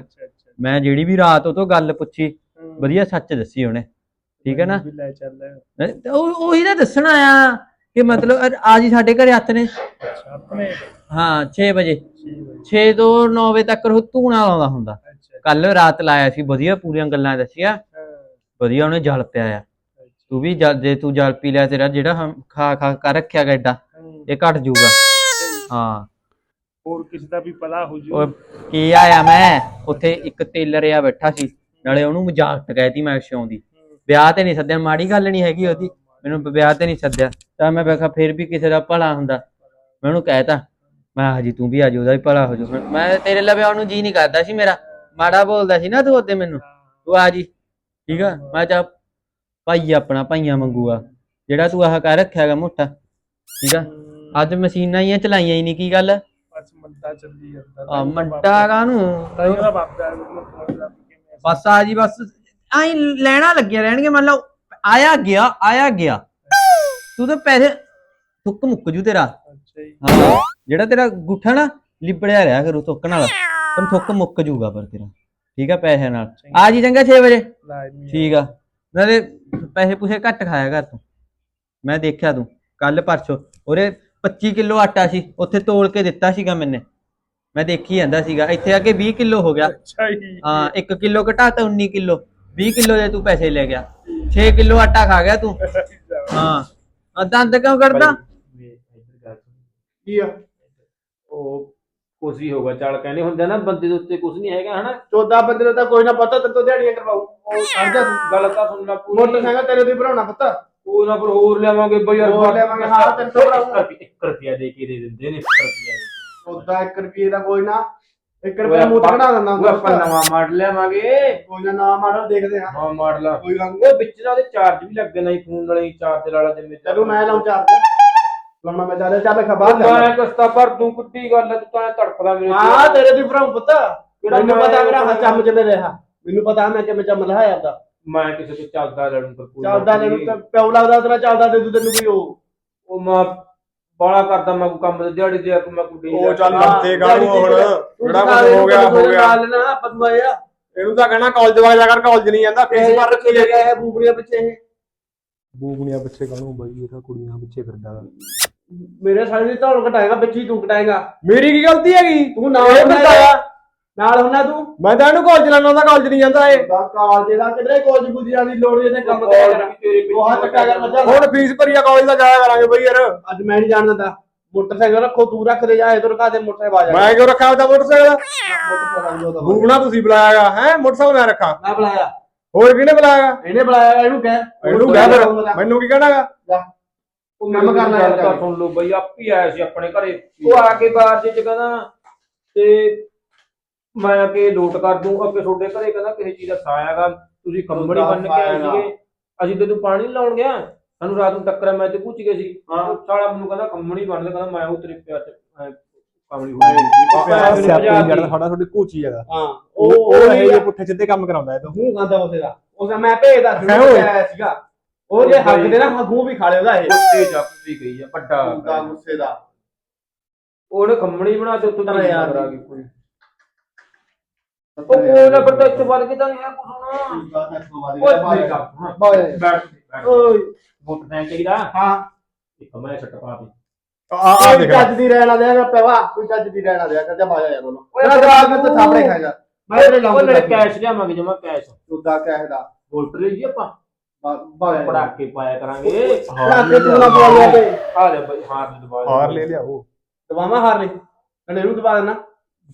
ਮੈਂ ਜਿਹੜੀ ਵੀ ਰਾਤ ਉਹ ਤੋਂ ਗੱਲ ਪੁੱਛੀ ਵਧੀਆ ਸੱਚ ਦੱਸੀ ਉਹਨੇ। ਠੀਕ ਹੈ ਨਾ? ਉਹ ਉਹੀ ਤਾਂ ਦੱਸਣਾ ਆ ਕਿ ਮਤਲਬ ਅੱਜ- ਹੀ ਸਾਡੇ ਘਰੇ ਹੱਥ ਨੇ। ਹਾਂ 6 ਵਜੇ। ਠੀਕ ਹੈ 6 ਤੋਂ 9 ਵਜੇ ਤੱਕ ਉਹ ਧੂਣਾ ਲਾਉਂਦਾ ਹੁੰਦਾ। ਕੱਲ ਰਾਤ ਲਾਇਆ ਸੀ ਵਧੀਆ ਪੂਰੀਆਂ ਗੱਲਾਂ ਦੱਸੀਆਂ। ਵਧੀਆ ਉਹਨੇ ਜਲ ਪਿਆ ਆ ਤੂੰ ਵੀ ਜਲ ਜੇ ਤੂੰ ਜਲ ਪੀ ਲਿਆ ਤੇਰਾ ਜਿਹੜਾ ਹਮ ਖਾ ਖਾ ਕਰ ਰੱਖਿਆ ਗਾ ਹਮ, ਇਹ ਘਟ ਜਾਊਗਾ ਜੀ। ਹਾਂ। ਹੋਰ ਕਿਸੇ ਦਾ ਵੀ ਭਲਾ ਹੋ ਜੂ। ਉਹ ਕੀ ਆਇਆ ਮੈਂ? ਉੱਥੇ ਇੱਕ ਟੇਲਰ ਆ ਬੈਠਾ ਸੀ ਨਾਲੇ ਉਹਨੂੰ ਮਜ਼ਾਕ ਚ ਕਹਿਤੀ ਮੈਂ ਸ਼ੌਂ ਦੀ। ਵਿਆਹ ਤੇ ਨਹੀਂ ਸੱਦਿਆ ਮਾੜੀ ਗੱਲ ਨਹੀਂ ਹੈਗੀ ਉਹਦੀ। ਮੈਨੂੰ ਵਿਆਹ ਤੇ ਨਹੀਂ ਸੱਦਿਆ। ਤਾਂ ਮੈਂ ਵੇਖਾ ਫਿਰ ਵੀ ਕਿਸੇ ਦਾ ਭਲਾ ਹੁੰਦਾ। ਮੈਂ ਉਹਨੂੰ ਕਹਿਤਾ ਮੈਂ ਹਾਜੀ ਤੂੰ ਵੀ ਆ ਜਾ ਉਹਦਾ ਵੀ ਭਲਾ ਹੋ ਜਾਊ ਮੈਂ ਤੇਰੇ ਲਈ ਵਿਆਹ ਨੂੰ ਜੀ ਨਹੀਂ ਕਰਦਾ ਸੀ ਮੇਰਾ। ਮਾੜਾ ਬੋਲਦਾ ਸੀ ਨਾ ਤੂੰ ਉਹਦੇ ਮੈਨੂੰ। ਤੂੰ ਆ ਜੀ। ਠੀਕ ਆ? ਮੈਂ ਚਾ ਭਾਈ ਆਪਣਾ ਭਾਈਆਂ ਮੰਗੂਗਾ ਜਿਹੜਾ ਤੂੰ ਆਹ ਕਰ ਰੱਖਿਆਗਾ ਮੋਟਾ ਠੀਕ ਆ? ਅੱਜ ਮਸ਼ੀਨਾਂ ਹੀ ਆ, ਚਲਾਈਆਂ ਹੀ ਨਹੀਂ ਕੀ ਗੱਲ? ਬਸ ਮੰਦਾ ਚੱਲੀ ਜਾਂਦਾ। ਆ ਕਿਵੇਂ ਬਸ ਜੀ ਬਸ। ਐਂ ਲੈਣਾ ਲੱਗਿਆ ਰਹਿਣਗੇ ਮੰਨ ਲਓ ਆਇਆ ਗਿਆ ਆਇਆ ਗਿਆ। ਤੂੰ ਤਾਂ ਪੈਸੇ ਥੁੱਕ ਮੁੱਕ ਜੂ ਤੇਰਾ। ਅੱਛਾ ਜੀ। ਹਾਂ ਜਿਹੜਾ ਤੇਰਾ ਗੁੱਠਾ ਨਾ ਲਿਬੜਿਆ ਰਿਹਾ ਕਰੂ ਥੁੱਕ ਨਾਲ। ਪਰ ਥੁੱਕ ਮੁੱਕ ਜੂਗਾ ਪਰ ਤੇਰਾ। ਠੀਕ ਆ ਪੈਸੇ ਨਾਲ। ਆ ਜੀ ਚੰਗਾ 6 ਵਜੇ। ਲਾਜ਼ਮੀ ਠੀਕ ਆ। ਨਾਲੇ ਪੈਸੇ ਪੂਸੇ ਘੱਟ ਖਾਇਆ ਕਰ ਤੂੰ। ਮੈਂ ਦੇਖਿਆ ਤੂੰ ਕੱਲ ਪਰਸੋਂ। ਉਹਦੇ 25 ਕਿਲੋ ਆਟਾ ਸੀ ਉੱਥੇ ਤੋਲ ਕੇ ਦਿੱਤਾ ਸੀਗਾ ਮੈਨੇ। ਮੈਂ ਦੇਖੀ ਜਾਂਦਾ ਸੀਗਾ ਇੱਥੇ ਆ ਕੇ 20 ਕਿਲੋ ਹੋ ਗਿਆ। ਅੱਛਾ ਜੀ। ਹਾਂ 1 ਕਿਲੋ ਘਟਾਤਾ 19 ਕਿਲੋ। 20 ਕਿਲੋ ਦੇ ਤੂੰ ਪੈਸੇ ਲੈ ਗਿਆ। 6 ਕਿਲੋ ਆਟਾ ਖਾ ਗਿਆ ਤੂੰ। ਹਾਂ ਆ ਦੰਦ ਕਿਉਂ ਕੱਢਦਾ? ਕੀ ਆ? ਉਹ ਕੁਛ ਹੀ ਹੋਗਾ ਚੱਲ ਕਹਿੰਦੇ ਹੁੰਦੇ ਨਾ ਬੰਦੇ ਦੇ ਉੱਤੇ ਕੁਛ ਨਹੀਂ ਹੈਗਾ ਹਨਾ? 14 ਬੰਦੇ ਨੂੰ ਤਾਂ ਕੋਈ ਨਾ ਪਤਾ ਤੇ ਤੋਂ ਦਿਹਾੜੀਆਂ ਕਰਵਾਉ ਉਹ ਸਮਝਦਾ ਤੂੰ ਗੱਲ ਤਾਂ ਸੁਣ ਲੈ ਪੂਰੀ ਮੋਟਰਸਾਈਕਲ ਤੇਰੇ ਦੀ ਭਰਾਉਣਾ ਪਤਾ। ਉਹ ਨਾ ਪਰ ਹੋਰ ਲਿਆਵਾਂਗੇ ਬਈ ਯਾਰ ਹੋਰ ਲਿਆਵਾਂਗੇ, ਹਾਂ, ਤੈਨੂੰ ਤਾਂ ਭਰਾਊਂਗਾ। 1 ਰੁਪਿਆ ਦੇ ਕੇ ਦੇ ਦਿੰਦੇ ਨੇ 1 ਰੁਪਿਆ ਦੇ ਉਦਾਂ 1 ਰੁਪਏ ਦਾ ਕੋਈ ਨਾ 1 ਰੁਪਏ ਮੂੰਹ ਤੇ ਬਣਾ ਦਿੰਦਾ ਉਹ ਹੁੰਦਾ ਆਪਾਂ ਨਵਾਂ ਮਾਡਲ ਲਿਆਵਾਂਗੇ। ਕੋਈ ਨਾ ਨਾ ਮਾਰੋ ਦੇਖਦੇ ਹਾਂ। ਨਵਾਂ ਮਾਡਲ। ਕੋਈ ਗੱਲ ਨੀ। ਉਹ ਵਿੱਚ ਨਾ ਉਹਦੇ ਚਾਰਜ ਵੀ ਲੱਗੇ ਨਹੀਂ ਫੋਨ ਨਾਲ ਹੀ ਚਾਰਜ ਵਾਲਾ ਜਿਵੇਂ ਚਲੋ ਮੈਂ ਲਾਉਂ ਚਾਰ ਲਾਉਣਾ ਮੈਂ ਚੱਲ ਚੱਲ ਖਬਰ ਮੈਂ ਕਸਤਾ ਪਰ ਤੂੰ ਕੁੱਤੀ ਗੱਲ ਤੂੰ ਤਾਂ ਐਂ ਤੜਫਦਾ ਮੇਰੇ ਹਾਂ ਤੇਰੇ ਦੀ ਭਰਾਉ ਪੁੱਤ। ਕਿਹੜਾ ਮੈਨੂੰ ਮੈਂ- ਪਤਾ ਮੇਰਾ ਹੱਥ ਚੰਮ ਜਿਵੇਂ ਰਿਹਾ। ਮੈਨੂੰ ਪਤਾ ਮੈਂ ਕਿਵੇਂ ਚੰਮ ਲਹਾਇਆ ਆਪਦਾ ਮੈਂ ਕਿਸੇ ਤੋਂ ਚੱਲਦਾ ਲੜਨ ਪਰ ਕੋਈ ਚੱਲਦਾ ਨਹੀਂ। ਤਾਂ ਪਿਓ ਲੱਗਦਾ ਤੇਰਾ ਚੱਲਦਾ ਦੇ ਦੂ ਤੈਨੂੰ ਕੋਈ ਉਹ। ਉਹ ਮੈਂ ਬਾਲਾ ਕਰਦਾ ਮੈਂ ਕੋਈ ਕੰਮ ਤੇ ਦਿਹਾੜੀ ਦੇ ਆ ਮੈਂ ਕੋਈ ਉਹ ਚੱਲ ਹਾਂ, ਮੱਤੇ ਕਾਹਨੂੰ ਹੁਣ ਤੂੰ ਜਿਹੜਾ ਤਾਂ ਕੁਝ ਹੋ ਗਿਆ ਹੋ ਗਿਆ। ਨਾਲ ਨਾ ਪਤਵਾ ਆ। ਇਹਨੂੰ ਤਾਂ ਕਹਿਣਾ ਕਾਲਜ ਵਾ ਜਾ ਕਰ ਕਾਲਜ ਨਹੀਂ ਜਾਂਦਾ ਫੀਸ ਭਰ ਰੱਖੀ ਹੈ। ਬੂਬੜੀਆਂ ਪਿੱਛੇ ਇਹ? ਬੂਗਣੀਆਂ ਪਿੱਛੇ ਕਾਹਨੂੰ ਬਾਈ ਇਹ ਤਾਂ ਕੁੜੀਆਂ ਪਿੱਛੇ ਫਿਰਦਾ। ਮੇਰੇ ਸਾਲੇ ਦੀ ਧੌਣ ਘਟਾਏਗਾ ਪਿੱਛੇ ਹੀ ਤੂੰ ਘਟਾਏਗਾ। ਮੇਰੀ ਕੀ ਗਲਤੀ ਹੈਗੀ? ਤੂੰ ਨਾਲ ਇਹ ਹੁੰਦਾ ਬਤਾਇਆ ਨਾਲ ਹੁੰਦਾ ਤੂੰ? ਮੈਂ ਤਾਂ ਇਹਨੂੰ ਕਾਲਜ ਲਾਣਾ ਉਹਦਾ ਕਾਲਜ ਨਹੀਂ ਜਾਂਦਾ ਇਹ। ਦਾ ਕਾਲਜ ਦਾ ਕਿਧਰੇ ਕੋਚ ਬੁਝਿਆ ਦੀ ਲੋੜ ਇਹਦੇ ਕੰਮ ਤੇ ਕਰ। ਉਹ ਹੱਥ ਟਾਗਾ ਮੱਝਾਂ ਹੁਣ ਫੀਸ ਭਰੀਆ ਕਾਲਜ ਦਾ ਜਾਇਆ ਕਰਾਂਗੇ ਬਈ ਯਾਰ। ਅੱਜ ਮੈਂ ਨਹੀਂ ਜਾਣਦਾ ਮੋਟਰਸਾਈਕਲ ਰੱਖੋ ਤੂੰ ਰੱਖ ਦੇ ਜਾ ਇਧਰ ਕਾ ਦੇ ਮੋਟਰਸਾਈਕਲ ਆ ਜਾ। ਮੈਂ ਕਿਉਂ ਰੱਖਿਆ ਉਹਦਾ ਮੋਟਰਸਾਈਕਲ? ਬੂਗਣਾ ਤੁਸੀਂ ਬੁਲਾਇਆਗਾ ਹੈ? ਮੋਟਰਸਾਈਕਲ ਮੈਂ ਰੱਖਾਂ। ਮੈਂ ਬੁਲਾਇਆ। ਹੋਰ ਕਿਹਨੇ ਬੁਲਾਇਆਗਾ? ਇਹਨੇ ਬੁਲਾਇਆ ਇਹਨੂੰ ਕਹਿ। ਇਹਨੂੰ ਕਹਿ ਫਿਰ। ਮੈਨੂੰ ਕੀ ਕਹਿਣਾਗਾ? ਕੰਮ ਕੰਮ ਕਰਨਾ ਕਰਨਾ ਹੈ ਤਾਂ ਸੁਣ ਲਓ ਬਈ ਆਪੀ ਆਇਆ ਸੀ ਆਪਣੇ ਘਰੇ। ਉਹ ਆ ਕੇ ਬਾਹਰ ਜੇ ਚ ਕਹਿੰਦਾ ਤੇ ਮੈਂ ਆ ਕੇ ਲੋਟ ਕਰ ਦੂੰ ਅੱਗੇ ਤੁਹਾਡੇ ਘਰੇ ਕਹਿੰਦਾ ਕਿਸੇ ਚੀਜ਼ ਦਾ ਸਾਇਆਗਾ ਤੁਸੀਂ ਕੰਬਣੀ ਬੰਨ ਕੇ ਆਏ ਸੀਗੇ। ਅਸੀਂ ਤੈਨੂੰ ਪਾਣੀ ਨੀ ਲਾਉਣ ਗਿਆ। ਸਾਨੂੰ ਰਾਤ ਨੂੰ ਟੱਕਰਿਆ ਮੈਂ ਤੇ ਪੁੱਛ ਗਏ ਸੀ। ਸਾਲਾ ਮੈਨੂੰ ਕਹਿੰਦਾ ਬੰਨ ਲੈ ਕਹਿੰਦਾ ਮੈਂ ਉਹ ਤੇਰੇ ਪਿਆ ਚ ਐਂ ਕਾਮਲੀ ਹੋਈ ਸਿਆਪੀ ਜੜ ਸਾਡਾ ਤੁਹਾਡੀ ਕੋਚੀ ਹੈਗਾ। ਹਾਂ ਉਹ ਉਹ ਉਹ ਉਹ ਇਹ ਜਿਹੇ ਪੁੱਠੇ ਸਿੱਧੇ ਕੰਮ ਕਰਾਉਂਦਾ ਇਹ ਤੋਂ। ਮੂੰਹ ਖਾਂਦਾ ਉਸੇ ਦਾ। ਉਸ ਮੈਂ ਭੇਜਦਾ ਹੈ ਓਏ। ਆਇਆ ਸੀਗਾ। ਉਹ ਜੇ ਹੱਗ ਦੇ ਨਾ ਮੂੰਹ ਵੀ ਖਾ ਲਿਆ ਉਹਦਾ ਇਹ ਉੱਤੇ ਚੱਪ ਵੀ ਗਈ ਆ ਵੱਡਾ ਦਾ ਗੁੱਸੇ ਦਾ ਉਹਨੇ ਖੰਮਣੀ ਬਣਾ ਤੇ ਉੱਤੋਂ ਅਰੇ ਯਾਰ। ਆ ਗਈ ਕੋਈ ਉਹ ਕੋਈ ਨਾ ਬੰਦਾ ਇੱਥੇ ਵੜ ਕੇ ਤਾਂ ਨਹੀਂ ਆ ਕੁਛ ਹੋਣਾ ਓਏ ਠੀਕ ਆ ਹਾਂ ਬਾਏ ਬੈਠ ਬੈਠ ਓਏ ਵੋਟ ਨਹੀਂ ਚਾਹੀਦਾ ਹਾਂ ਇੱਕ ਮੈਂ ਛੱਟ ਪਾ ਦੇ ਆ ਆ ਦੇਖ ਚੱਜ ਦੀ ਰਹਿਣਾ ਦੇਗਾ ਪੈਵਾ ਕੋਈ ਚੱਜ ਦੀ ਰਹਿਣਾ ਦੇਗਾ ਕਰ ਜਾ ਬਾਇਆ ਯਾਰ ਉਹਨੂੰ ਓਏ ਰਾਤ ਨੂੰ ਤਾਂ ਥਾਪੜੇ ਖਾਏਗਾ ਮੈਂ ਤੇਰੇ ਉਹ ਲਾਉਂਗਾ ਨਾਲੇ ਕੈਸ਼ ਲਿਆਵਾਂਗੇ ਜਮਾ ਕੈਸ਼ ਉਦਾ ਕਹਿਦਾ ਵੋਟ ਲਈ ਜੀ ਆਪਾਂ ਬਾਇਆ ਪੜਾਕੇ ਪਾਇਆ ਕਰਾਂਗੇ। ਪੜਾਕੇ ਤੂੰ ਨਾ ਬੋਲ ਲਿਆ ਤੇ ਆ ਲੈ ਬਈ ਹਾਰ ਦੇ ਦਬਾ ਹਾਰ ਲੈ ਲਿਆਓ। ਦਵਾਵਾ ਹਾਰ ਲਈ ਨਲੇ ਨੂੰ ਦਵਾ ਦੇਣਾ।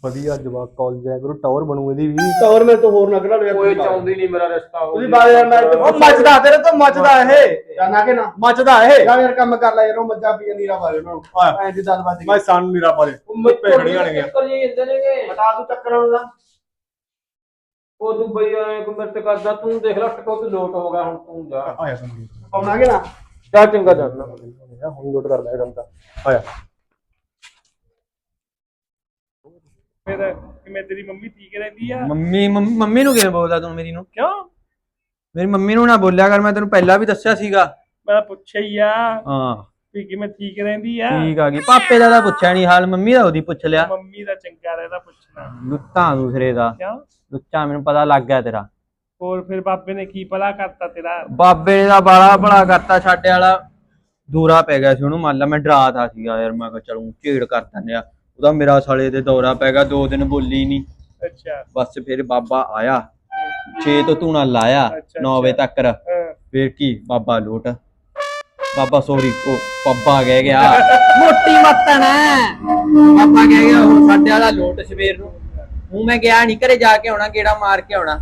ਵਧੀਆ ਜਵਾਬ ਕਾਲਜ ਜਾਇਆ ਕਰੋ ਟਾਵਰ ਬਣੂ ਇਹਦੀ ਵੀ। ਤੌਰ ਮੇਰੇ ਤੋਂ ਹੋਰ ਨਾ ਕਢਾ ਲਿਆ ਕੋਈ ਚਾਹੁੰਦੀ ਨਹੀਂ ਮੇਰਾ ਰਿਸ਼ਤਾ ਹੋ ਤੁਸੀਂ ਬਾਇਆ ਯਾਰ ਮੈਂ ਉਹ ਮੱਚਦਾ ਤੇਰੇ ਤੋਂ ਮੱਚਦਾ ਇਹ। ਜਾਣਾ ਕਿ ਨਾ? ਮੱਚਦਾ ਇਹ। ਜਾ ਯਾਰ ਕੰਮ ਕਰ ਲੈ ਯਾਰ ਉਹ ਮੱਝਾਂ ਪੀਏ ਨੀਰਾ ਪਾ ਦੇ ਉਹਨਾਂ ਨੂੰ। ਐਂ ਜਿੱਦਾਂ ਵੱਜ ਮੈਂ ਸਾਨੂੰ ਨੀਰਾ ਪਾ ਦੇ। ਧੁੱਪੇ ਖੜੀਆਂ ਨੇਗੀਆਂ। ਚੱਕਰ ਜੀ ਇੰਦੇ ਨੇਗੇ। ਬਤਾ ਦੂ ਚੱਕਰਾਂ ਨੂੰ ਦਾ ਉਹ ਤੂੰ ਬਈ ਐ ਕੋ ਕਰਦਾ ਤੂੰ ਦੇਖ ਲੈ ਟਕੋ ਤੇ ਲੋਟ ਹੋ ਗਿਆ ਹੁਣ ਤੂੰ ਜਾ। ਆਇਆ ਸਾਨੂੰ ਪਾਉਣਾਗੇ ਨਾ? ਜਾ ਚੰਗਾ ਜਾਣਾ ਹੁਣ ਲੋਟ ਕਰ ਲੈ ਕੰਮ ਤਾਂ। ਆਇਆ ਫਿਰ ਕਿਵੇਂ ਤੇਰੀ ਮੰਮੀ ਠੀਕ ਰਹਿੰਦੀ ਆ? ਮੰਮੀ ਮੰਮੀ ਮੰਮੀ ਨੂੰ ਕਿਵੇਂ ਬੋਲਦਾ ਤੂੰ ਮੇਰੀ ਨੂੰ? ਕਿਉਂ? ਮੇਰੀ ਮੰਮੀ ਨੂੰ ਨਾ ਬੋਲਿਆ ਕਰ ਮੈਂ ਤੈਨੂੰ ਪਹਿਲਾਂ ਵੀ ਦੱਸਿਆ ਸੀਗਾ। ਮੈਂ ਪੁੱਛਿਆ ਹੀ ਆ। ਹਾਂ। ਵੀ ਕਿਵੇਂ ਠੀਕ ਰਹਿੰਦੀ ਆ? ਠੀਕ ਆ ਗਈ। ਪਾਪੇ ਦਾ ਤਾਂ ਪੁੱਛਿਆ ਨਹੀਂ ਹਾਲ ਮੰਮੀ ਦਾ ਉਹਦੀ ਪੁੱਛ ਲਿਆ। ਮੰਮੀ ਦਾ ਚੰਗਾ ਰਹਿਦਾ ਪੁੱਛਣਾ। ਲੁੱਟਾਂ ਦੂਸਰੇ ਦਾ। ਕਿਉਂ? ਲੁੱਟਾਂ ਮੈਨੂੰ ਪਤਾ ਲੱਗ ਗਿਆ ਤੇਰਾ। ਹੋਰ ਫਿਰ ਬਾਬੇ ਨੇ ਕੀ ਭਲਾ ਕਰਤਾ ਤੇਰਾ? ਬਾਬੇ ਦਾ ਬਾਲਾ ਭਲਾ ਕਰਤਾ ਸਾਡੇ ਵਾਲਾ ਦੂਰਾ ਪੈ ਗਿਆ ਸੀ ਉਹਨੂੰ ਮੰਨ ਲਾ ਮੈਂ ਡਰਾਤਾ ਸੀਗਾ ਯਾਰ ਮੈਂ ਕਿਹਾ ਚਲੂ ਝੇੜ ਕਰ ਦਿੰਦੇ ਆ। ਉਹਦਾ ਮੇਰਾ ਸਾਲੇ ਤੇ ਦੌਰਾ ਪੈ ਗਿਆ ਦੋ ਦਿਨ ਬੋਲੀ ਨਹੀਂ ਅੱਛਾ। ਬਸ ਫਿਰ ਬਾਬਾ ਆਇਆ। 6 ਤੋਂ ਧੂਣਾ ਲਾਇਆ ਅੱਛਾ, 9 ਵਜੇ ਤੱਕ। ਫਿਰ ਕੀ ਬਾਬਾ ਲੋਟ। ਬਾਬਾ ਸੋਰੀ ਉਹ ਬਾਬਾ ਕਹਿ ਗਿਆ। ਮੋਟੀ ਮੱਤਣ ਬਾਬਾ ਕਹਿ ਗਿਆ ਉਹ ਸਾਡੇ ਵਾਲਾ ਲੋਟ ਸਵੇਰ ਨੂੰ। ਹੂੰ ਮੈਂ ਗਿਆ ਨਹੀਂ ਘਰੇ ਜਾ ਕੇ ਆਉਣਾ ਗੇੜਾ ਮਾਰ ਕੇ ਆਉਣਾ।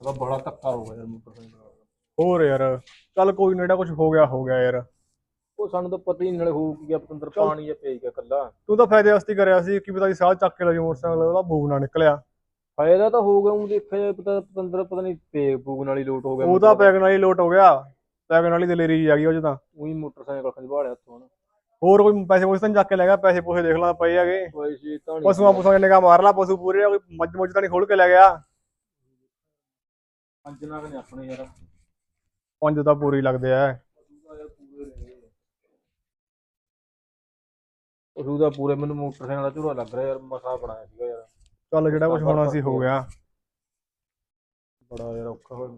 ਬੜਾ ਧੱਕਾ ਹੋ ਗਿਆ ਯਾਰ ਮੋਟਰਸਾਈਕਲ ਦਾ। ਹੋਰ ਯਾਰ ਚੱਲ ਕੋਈ ਨਾ ਜਿਹੜਾ ਕੁਝ ਹੋ ਗਿਆ ਹੋ ਗਿਆ ਯਾਰ। ਉਹ ਸਾਨੂੰ ਤਾਂ ਪਤਾ ਹੀ ਨਹੀਂ ਨਾਲੇ ਹੋ ਕੀ ਗਿਆ ਪਤੰਦਰ ਪਾਣੀ ਜਿਹਾ ਪਈ ਗਿਆ ਕੱਲਾ ਤੂੰ ਤਾਂ ਫਾਇਦੇ ਵਾਸਤੇ ਕਰਿਆ ਸੀ ਕੀ ਪਤਾ ਸੀ ਸਾਹ ਚੱਕ ਕੇ ਲੈ ਜਾਊ ਮੋਟਰਸਾਈਕਲ ਉਹਦਾ ਬੂਗ ਨਾ ਨਿਕਲਿਆ। ਫਾਇਦਾ ਤਾਂ ਹੋ ਗਿਆ ਉਹ ਦੇਖਿਆ ਜਾਏ ਪਤਾ ਪਤੰਦਰ ਪਤਾ ਨਹੀਂ ਪੇਗ ਪੂਗ ਨਾਲ ਹੀ ਲੋਟ ਹੋ ਗਿਆ ਉਹ ਤਾਂ ਪੈਗ ਨਾਲ ਹੀ ਲੋਟ ਹੋ ਗਿਆ। ਨਾਲ ਹੀ ਦਲੇਰੀ ਆ ਗਈ ਉਹ ਚ ਤਾਂ। ਉਹੀ ਮੋਟਰਸਾਈਕਲ ਖੰਜਵਾੜਿਆ ਨਾ ਹੋਰ ਕੋਈ ਪੈਸੇ ਪੂਸੇ ਤਾਂ ਨੀ ਚੱਕ ਕੇ ਲੈ ਗਿਆ ਪੈਸੇ ਪੂਸੇ ਦੇਖ ਲਾ ਪਏ ਹੈਗੇ। ਕੋਈ ਸੀ ਤਾਂ ਪਸ਼ੂਆਂ ਪਸ਼ੂਆਂ ਦੇ ਨਿਗਾਹ ਮਾਰ ਲਾ ਪਸ਼ੂ ਪੂਰੇ ਆ, ਕੋਈ ਮੱਝ ਮੁੱਝ ਤਾਂ ਨਹੀਂ ਖੋਲ ਕੇ ਲੈ ਗਿਆ। ਪੰਜਨਾ ਨੇ ਆਪਣੇ ਯਾਰ। ਪੰਜ ਤਾਂ ਪੂਰੇ ਲੱਗਦੇ ਆ। ਪਸ਼ੂ ਦਾ ਪੂਰੇ ਮੈਨੂੰ ਮੋਟਰਸਾਈਕਲ ਦਾ ਝੂੜਾ ਲੱਗ ਰਿਹਾ ਯਾਰ ਮਸਾ ਬਣਾਇਆ ਸੀਗਾ ਯਾਰ। ਚੱਲ ਜਿਹੜਾ ਕੁਝ ਹੋਣਾ ਸੀ ਹੋ ਗਿਆ। ਬੜਾ ਯਾਰ ਔਖਾ ਹੋਇਆ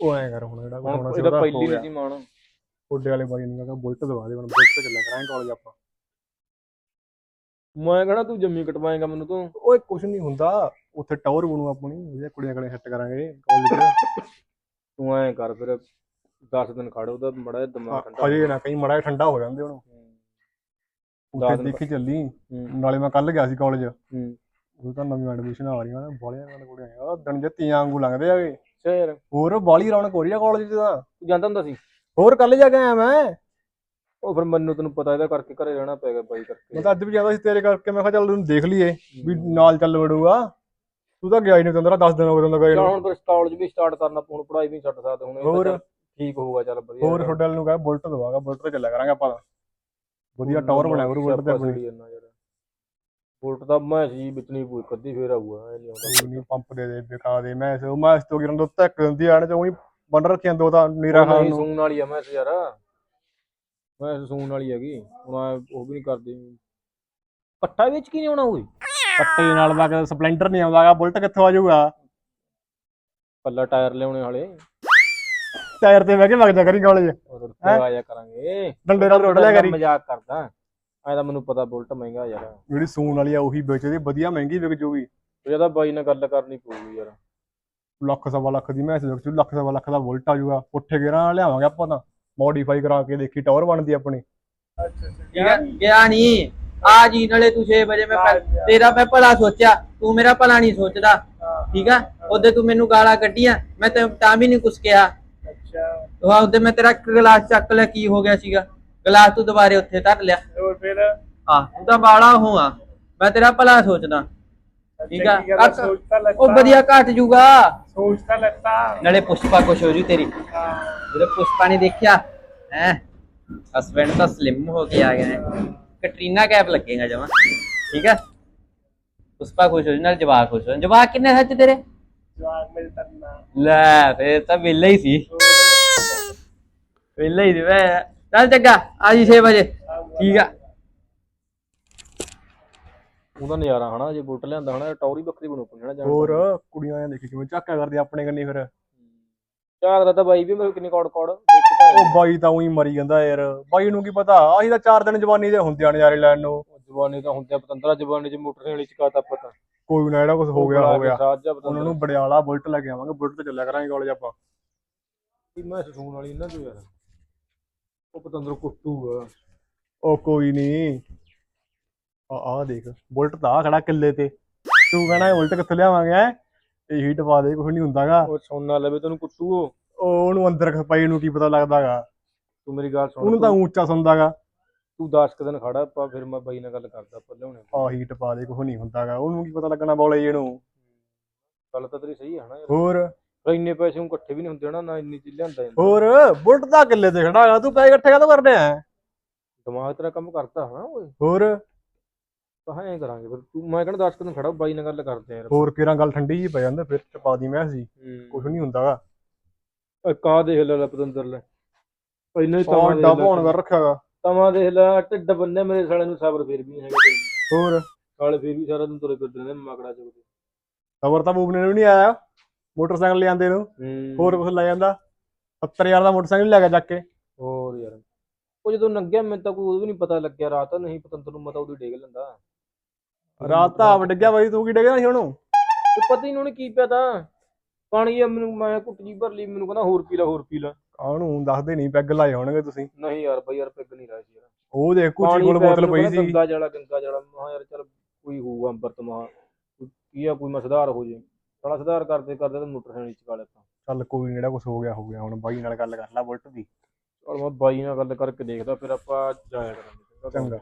ਉਹ ਐਂ ਕਰ ਹੁਣ ਜਿਹੜਾ ਹੋਣਾ ਹੁਣ ਸੀ ਇਹਦਾ ਉਹਦਾ ਪਹਿਲੀ ਹੋ ਨਹੀਂ ਗਿਆ ਮਾਣ। ਛੋਡੇ ਵਾਲੇ ਬਾਈ ਨੇ ਕਿਹਾ ਬੁਲਟ ਦਵਾ ਦੇ ਹੁਣ ਬੁਲਟ ਤੇ ਚੱਲਿਆ ਕਰਾਂਗੇ ਕਾਲਜ ਆਪਾਂ। ਮੈਂ ਕਹਣਾ ਤੂੰ ਜੰਮੀ ਕਟਵਾਏਗਾ ਮੈਨੂੰ ਤੂੰ। ਓਏ ਕੁਝ ਨਹੀਂ ਹੁੰਦਾ। ਉੱਥੇ ਟਾਵਰ ਬਣੂ ਆਪਣੀ ਜਿਹੜੇ ਕੁੜੀਆਂ ਕੜੇ ਸੈੱਟ ਕਰਾਂਗੇ ਕਾਲਜ ਚ। ਤੂੰ ਐਂ ਕਰ ਫਿਰ 10 ਦਿਨ ਖੜ ਉਹਦਾ ਮੜਾ ਜਿਹਾ ਦਿਮਾਗ ਠੰਡਾ ਹਜੇ ਨਾ ਕਈ ਮੜਾ ਠੰਡਾ ਹੋ ਜਾਂਦੇ ਹੁਣ ਉੱਥੇ ਦੇਖੀ ਚੱਲੀ। ਹੂੰ। ਨਾਲੇ ਮੈਂ ਕੱਲ ਗਿਆ ਸੀ ਕਾਲਜ ਹੂੰ। ਉਹ ਤਾਂ ਨਵੀਂ ਐਡਮਿਸ਼ਨ ਆ ਰਹੀਆਂ ਨੇ ਬਾਲੀਆਂ ਨਾਲ ਕੁੜੀਆਂ। ਆ ਉਹ ਦਿਨ ਜੇ ਤੀਆਂ ਵਾਂਗੂ ਲੰਘਦੇ ਆਗੇ ਯਾਰ ਹੋਰ ਬਾਲੀ ਰੌਣਕ ਹੋ ਰਹੀ ਆ ਕਾਲਜ 'ਚ ਤਾਂ। ਤੂੰ ਜਾਂਦਾ ਹੁੰਦਾ ਸੀ? ਹੋਰ ਕੱਲ ਜਾ ਕੇ ਆਇਆ ਮੈਂ। ਉਹ ਫਿਰ ਮੈਨੂੰ ਤੈਨੂੰ ਪਤਾ ਇਹਦਾ ਕਰਕੇ ਘਰੇ ਰਹਿਣਾ ਪੈ ਗਿਆ ਬਾਈ ਕਰਕੇ। ਮੈਂ ਤਾਂ ਅੱਜ ਵੀ ਜਾਂਦਾ ਸੀ ਤੇਰੇ ਕਰਕੇ। ਮੈਂ ਕਿਹਾ ਚੱਲ ਤੈਨੂੰ ਦੇਖ ਲਈਏ ਵੀ ਨਾਲ ਚੱਲ ਵੜੂਗਾ। ਤੂੰ ਤਾਂ ਗਿਆ ਹੀ ਨਹੀਂ ਤੰਦਰਾ 10 ਦਿਨ ਹੋ ਗਏ ਤੰਦਰ ਗਏ ਚੱਲ ਨੂੰ। ਹੁਣ ਫਿਰ ਕਾਲਜ ਵੀ ਸਟਾਰਟ ਕਰਨਾ ਹੁਣ ਪੜ੍ਹਾਈ ਵੀ ਨੀ ਛੱਡ ਸਕਦੇ ਹੁਣ ਇਹ ਤਾਂ ਹੋਰ? ਚੱਲ ਠੀਕ ਹੋਊਗਾ ਚੱਲ ਵਧੀਆ ਹੋਰ ਤੁਹਾਡੇ ਵਾਲ ਨੂੰ ਕਹਾਂ ਬੁਲਟ ਦਵਾਗਾ ਬੁਲਟ ਤੇ ਚੱਲਿਆ ਕਰਾਂਗੇ ਆਪਾਂ ਤਾਂ। ਵਧੀਆ ਟਾਵਰ ਬਣਾਇਆ ਕਰੂ ਬੁਲਟ ਤੇ ਆਪਣੀ। ਬੁਲਟ ਦਾ ਮੈਂ ਸੀ ਵਿਚਣੀ ਪੂਰੀ ਕੱਦੀ ਫੇਰ ਆਊਗਾ ਐ ਨਹੀਂ ਆਉਂਦਾ ਨਹੀਂ ਪੰਪ ਦੇ ਦੇ ਵਿਖਾ ਦੇ ਮੈਂ ਸੋ ਮੈਂ ਤੋਂ ਗਿਰਨ ਤੋਂ ਧੱਕ ਦਿੰਦੀ ਆਣ ਚ ਉਹੀ ਬੰਨ ਰੱਖੀਆਂ ਦੋ ਤਾਂ ਨੀਰਾ ਖਾਣ ਨਹੀਂ ਨੂੰ। ਸੂਣ ਵਾਲੀ ਆ ਮੈਂ ਯਾਰ। ਮੈਂ ਸੂਣ ਵਾਲੀ ਹੈਗੀ ਹੁਣ ਐਂ ਉਹ ਵੀ ਨਹੀਂ ਕਰਦੀ। ਪੱਟਾ ਵਿੱਚ ਕੀ ਨਹੀਂ ਆਉਣਾ ਓਏ ਕੱਟੇ ਨਾਲ ਦਾ ਸਪਲੈਂਡਰ ਨਹੀਂ ਆਉਂਦਾਗਾ ਬੁਲਟ ਕਿੱਥੋਂ ਆ ਜਾਊਗਾ? ਪੱਲਾ ਟਾਇਰ ਲਿਆਉਣੇ ਵਾਲੇ ਟਾਇਰ ਤੇ ਬਹਿ ਕੇ ਵਗ ਜਾ ਕਰੀ ਕਾਲਜ ਉਧਰ ਤੇ ਆ ਜਾ ਕਰਾਂਗੇ। ਡੰਡੇ ਨਾਲ ਰੋੜ ਲਿਆ ਕਰੀ। ਮਜ਼ਾਕ ਕਰਦਾ। ਐ ਤਾਂ ਮੈਨੂੰ ਪਤਾ ਬੁਲਟ ਮਹਿੰਗਾ ਯਾਰ। ਜਿਹੜੀ ਸੂਣ ਵਾਲੀ ਆ ਉਹੀ ਵੇਚਦੀ ਵਧੀਆ ਮਹਿੰਗੀ ਵਿਕ ਜੂਗੀ। ਇਹਦਾ ਬਾਈ ਨਾਲ ਗੱਲ ਕਰਨੀ ਪਊਗੀ ਯਾਰ। ਲੱਖ ਸਵਾ ਲੱਖ ਦੀ ਮੈਸ ਵਿਕ ਜੂ ਲੱਖ ਸਵਾ ਲੱਖ ਦਾ ਬੁਲਟ ਆ ਜਾਊਗਾ ਪੁੱਠੇ ਗੇਰਾਂ ਨਾਲ ਲਿਆਵਾਂਗੇ ਆਪਾਂ ਤਾਂ। ਮੋਡੀਫਾਈ ਕਰਾ ਕੇ ਦੇਖੀ ਟਾਵਰ ਬਣਦੀ ਆਪਣੀ। ਗਿਆ ਗਿਆ ਨਹੀਂ ਆ ਜੀ ਨਾਲੇ ਤੂੰ 6 ਵਜੇ ਮੈਂ ਪਹਿ- ਤੇਰਾ ਮੈਂ ਭਲਾ ਸੋਚਿਆ ਤੂੰ ਮੇਰਾ ਭਲਾ ਨਹੀਂ ਸੋਚਦਾ। ਠੀਕ ਆ? ਉਹਦੇ ਤੂੰ ਮੈਨੂੰ ਗਾਲਾਂ ਕੱਢੀਆਂ ਮੈਂ ਤੇ ਤਾਂ ਵੀ ਨਹੀਂ ਕੁਛ ਕਿਹਾ। ਅੱਛਾ। ਉਹ ਉਹਦੇ ਮੈਂ ਤੇਰਾ ਇੱਕ ਗਲਾਸ ਚੱਕ ਲਿਆ ਕੀ ਹੋ ਗਿਆ ਸੀਗਾ? ਗਲਾਸ ਤੂੰ ਦੁਬਾਰੇ ਉੱਥੇ ਧਰ ਲਿਆ। ਆ ਤੂੰ ਤਾਂ ਬਾਲਾ ਹੋਆ ਮੈਂ ਤੇਰਾ ਭਲਾ ਸੋਚਦਾ। ਠੀਕ ਆ? ਆ, ਉਹ ਵਧੀਆ ਘਟ ਜੂਗਾ। ਸੋਚ ਤਾਂ ਲੱਤਾ। ਨਾਲੇ ਪੁਸ਼ਪਾ ਕੁਛ ਹੋ ਜੂ ਤੇਰੀ। ਹਾਂ। ਜਦੋਂ ਪੁਸ਼ਪਾ ਨੇ ਦੇਖਿਆ ਹੈ ਹਸਬੈਂਡ ਤਾਂ ਸਲਿਮ ਹੋ ਕੇ ਆ ਗਿਆ ਹੈ। ਕਟਰੀਨਾ ਕੈਪ ਲੱਗੇਗਾ ਜਮਾ। ਠੀਕ ਹੈ ਪੁਸ਼ਪਾ ਖੁਸ਼ ਹੋ ਜਾਊ, ਨਾਲ ਜਵਾਕ ਖੁਸ਼ ਹੋ ਜਾਣ। ਜਵਾਕ ਕਿੰਨੇ ਸੱਚ ਤੇਰੇ? ਜਵਾਕ ਮੇਰੇ ਤਰਨਾ ਲੈ ਫੇਰ ਤਾਂ ਵਿਹਲਾ ਹੀ ਸੀ। ਵਿਹਲਾ ਹੀ ਸੀ ਵੇ ਚੱਲ ਚੱਗਾ ਆ ਜੀ 6 ਵਜੇ। ਠੀਕ ਆ। ਉਹਦਾ ਨਜ਼ਾਰਾ ਹਨਾ ਜੇ ਬੁੱਟ ਲਿਆਂਦਾ ਹਨਾ ਟੌਰੀ ਬੱਕਰੀ ਬਣੂ ਪੁੰਨਾ ਜਾਣ ਹੋਰ ਕੁੜੀਆਂ ਆ ਦੇਖੀ ਕਿਵੇਂ ਝਾਕਾ ਕਰਦੀ ਆਪਣੇ ਕੰਨੀ ਫਿਰ। ਝਾਕਦਾ ਤਾਂ ਬਾਈ ਵੀ ਮੇਰੇ ਕਿੰਨੀ ਕੌੜ ਕੌੜ ਦੇਖਦਾ ਉਹ ਬਾਈ ਤਾਂ ਉਹੀ ਮਰੀ ਜਾਂਦਾ ਯਾਰ। ਬਾਈ ਨੂੰ ਕੀ ਪਤਾ ਅਸੀਂ ਤਾਂ ਚਾਰ ਦਿਨ ਜਵਾਨੀ ਦੇ ਹੁੰਦੇ ਆ ਨਜ਼ਾਰੇ ਲੈਣ ਨੂੰ। ਜਵਾਨੀ ਤਾਂ ਹੁੰਦਿਆ ਪਤੰਦਰਾ ਜਵਾਨੀ ਚ ਮੋਟਰਸਾਈਕਲ ਚਕਾਤਾ ਪਤਾ। ਕੋਈ ਨਾ ਜਿਹੜਾ ਕੁਝ ਹੋ ਗਿਆ ਹੋ ਗਿਆ। ਉਹਨਾਂ ਨੂੰ ਬੜਿਆਲਾ ਬੁਲਟ ਲੈ ਕੇ ਆਵਾਂਗੇ ਬੁਲਟ ਤੇ ਚੱਲਿਆ ਕਰਾਂਗੇ ਕਾਲਜ ਆਪਾਂ। ਮੈਂ ਸਸੂਨ ਵਾਲੀ ਇਹਨਾਂ ਤੋਂ ਯਾਰ? ਉਹ ਪਤੰਦਰ ਕੁੱਟੂ ਆ ਉਹ ਕੋਈ ਨਹੀਂ ਆ ਆ ਦੇਖ ਬੁਲਟ ਤਾਂ ਆ ਖੜਾ ਕਿੱਲੇ ਤੇ। ਤੂੰ ਕਹਣਾ ਬੁਲਟ ਕਿੱਥੋਂ ਲਿਆਵਾਂਗੇ ਹੈਂ? ਇਹ ਹੀਟ ਪਾ ਦੇ ਕੁਝ ਨਹੀਂ ਹੁੰਦਾਗਾ। ਉਹ ਸੋਨਾ ਲਵੇ ਤੈਨੂੰ ਕੁੱਟੂ ਉਹ। ਉਹ ਉਹਨੂੰ ਅੰਦਰ ਖਪਾਈ ਨੂੰ ਕੀ ਪਤਾ ਲੱਗਦਾਗਾ। ਤੂੰ ਮੇਰੀ ਗੱਲ ਸੁਣ ਉਹਨੂੰ ਤਾਂ ਉੱਚਾ ਸੁਣਦਾਗਾ। ਤੂੰ 10 ਕੁ ਦਿਨ ਖੜਾ ਆਪਾਂ ਫਿਰ ਮੈਂ ਬਾਈ ਨਾਲ ਗੱਲ ਕਰਦਾ ਆਪਾਂ ਲਿਆਉਣੇ ਆ। ਹੀਟ ਪਾ ਦੇ ਕੁਝ ਨਹੀਂ ਹੁੰਦਾਗਾ। ਉਹਨੂੰ ਕੀ ਪਤਾ ਲੱਗਣਾ ਬੋਲੇ ਜਿਹਨੂੰ ਗੱਲ ਤਾਂ ਤੇਰੀ ਸਹੀ ਹੈ ਨਾ ਯਾਰ। ਹੋਰ? ਪਰ ਇੰਨੇ ਪੈਸੇ ਨੂੰ ਇਕੱਠੇ ਵੀ ਨਹੀਂ ਹੁੰਦੇ ਨਾ ਨਾ ਇੰਨੀ ਚੀਜ਼ ਲਿਆਂਦਾ ਜਾਂਦਾ। ਹੋਰ ਬੁਲਟ ਤਾਂ ਕਿੱਲੇ ਤੇ ਖੜਾ ਹੈਗਾ ਤੂੰ ਪੈਸੇ ਇਕੱਠੇ ਕਾਹਤੋਂ ਕਰਦੇ ਆ? ਦਿਮਾਗ ਤੇਰਾ ਕੰਮ ਕਰਦਾ ਹਨਾ ਓਏ। ਹੋਰ? ਤਾਂ ਐਂ ਕਰਾਂਗੇ ਫਿਰ। ਤੂੰ ਮੈਂ ਕਹਿੰਦਾ 10 ਕੁ ਦਿਨ ਖੜਾ ਬਾਈ ਨਾਲ ਗੱਲ ਕਰਦੇ ਆ ਯਾਰ। ਹੋਰ ਕਿਰਾਂ ਗੱਲ ਠੰਡੀ ਜੀ ਪੈ ਜਾਂਦਾ ਫਿਰ ਚਪਾ ਦੀ ਮੈਂ ਸੀ ਕੁਝ ਨਹੀਂ ਹੁੰਦਾਗਾ। ਕਾ ਦੇਖ ਲੈ ਲੈ ਪਤੰਦਰ ਲੈ। ਇੰਨਾ ਹੀ ਤਮਾ ਡੱਬ ਲੈ। ਹੋਣ ਕਰ ਰੱਖਿਆਗਾ। ਤਮਾ ਦੇਖ ਲੈ ਢਿੱਡ ਬੰਨੇ ਮੇਰੇ ਸਾਲੇ ਨੂੰ ਸਬਰ ਫੇਰ ਵੀ ਨਹੀਂ ਹੈਗਾ। ਹੋਰ? ਸਾਲੇ ਫੇਰ ਵੀ ਸਾਰਾ ਦਿਨ ਤੁਰੇ ਫਿਰਦੇ ਨੇ ਮਕੜਾ ਚੁੱਕਦੇ ਖਬਰ ਤਾਂ ਬੂਬਨੇ ਨੂੰ ਨਹੀਂ ਆਇਆ। ਮੋਟਰਸਾਈਕਲ ਲਿਆਂਦੇ ਨੂੰ। ਹੂੰ। ਹੋਰ ਕੁਝ ਲੈ ਜਾਂਦਾ। 70000 ਦਾ ਮੋਟਰਸਾਈਕਲ ਲੈ ਕੇ ਜਾ ਕੇ। ਹੋਰ ਯਾਰ। ਉਹ ਜਦੋਂ ਲੰਘਿਆ ਮੈਨੂੰ ਤਾਂ ਕੋਈ ਉਹ ਵੀ ਨਹੀਂ ਪਤਾ ਲੱਗਿਆ। ਰਾਤ ਨਹੀਂ ਪਤੰਦਰ ਨੂੰ ਮਤਾ ਉਹਦੀ ਡੇਗ ਲੈਂਦਾ। ਰਾਤ ਤਾਂ ਆਪ ਡਿੱਗਿਆ ਬਾਈ ਤੂੰ ਕੀ ਡਿੱਗਿਆ ਸੀ ਉਹਨੂੰ? ਤੇ ਪਤਾ ਹੀ ਨਹੀਂ ਉਹਨੇ ਕੀ ਪਿਆ ਤਾਂ। ਪਾਣੀ ਆ ਮੈਨੂੰ ਮੈਂ ਘੁੱਟ ਜੀ ਭਰ ਲਈ ਮੈਨੂੰ ਕਹਿੰਦਾ ਹੋਰ ਪੀ ਲੈ ਹੋਰ ਪੀ ਲੈ। ਕਾਹਨੂੰ? ਦੱਸਦੇ ਨਹੀਂ ਪੈਗ ਲਾਏ ਹੋਣਗੇ ਤੁਸੀਂ। ਨਹੀਂ ਯਾਰ ਬਈ ਯਾਰ ਪਿੱਗ ਨਹੀਂ ਰਿਹਾ ਸੀ ਯਾਰ। ਉਹ ਦੇਖ ਕੁਚੀ ਕੋਲ ਬੋਤਲ ਪਈ ਸੀ। ਗੰਗਾ ਜਲਾ ਗੰਗਾ ਜਲਾ ਮਹਾ ਯਾਰ ਚਲ ਕੋਈ ਹੋਊਗਾ ਅੰਬਰਤ ਮਹਾ। ਕੀ ਆ ਕੋਈ ਮੈਂ ਸੁਧਾਰ ਹੋ ਜੇ। ਸਾਲਾ ਸੁਧਾਰ ਕਰਦੇ ਕਰਦੇ ਤਾਂ ਮੋਟਰਸਾਈਕਲ ਚ ਕਾਲੇ ਤਾਂ। ਚੱਲ ਕੋਈ ਜਿਹੜਾ ਕੁਝ ਹੋ ਗਿਆ ਹੋ ਗਿਆ। ਹੁਣ ਬਾਈ ਨਾਲ ਗੱਲ ਕਰ ਲੈ ਬੁਲਟ ਦੀ। ਚਲ ਮੈਂ ਬਾਈ ਨਾਲ ਗੱਲ ਕਰਕੇ ਦੇਖਦਾ ਫਿਰ ਆਪਾਂ ਜਾਇਆ ਕਰਾਂਗੇ। ਚੰਗਾ।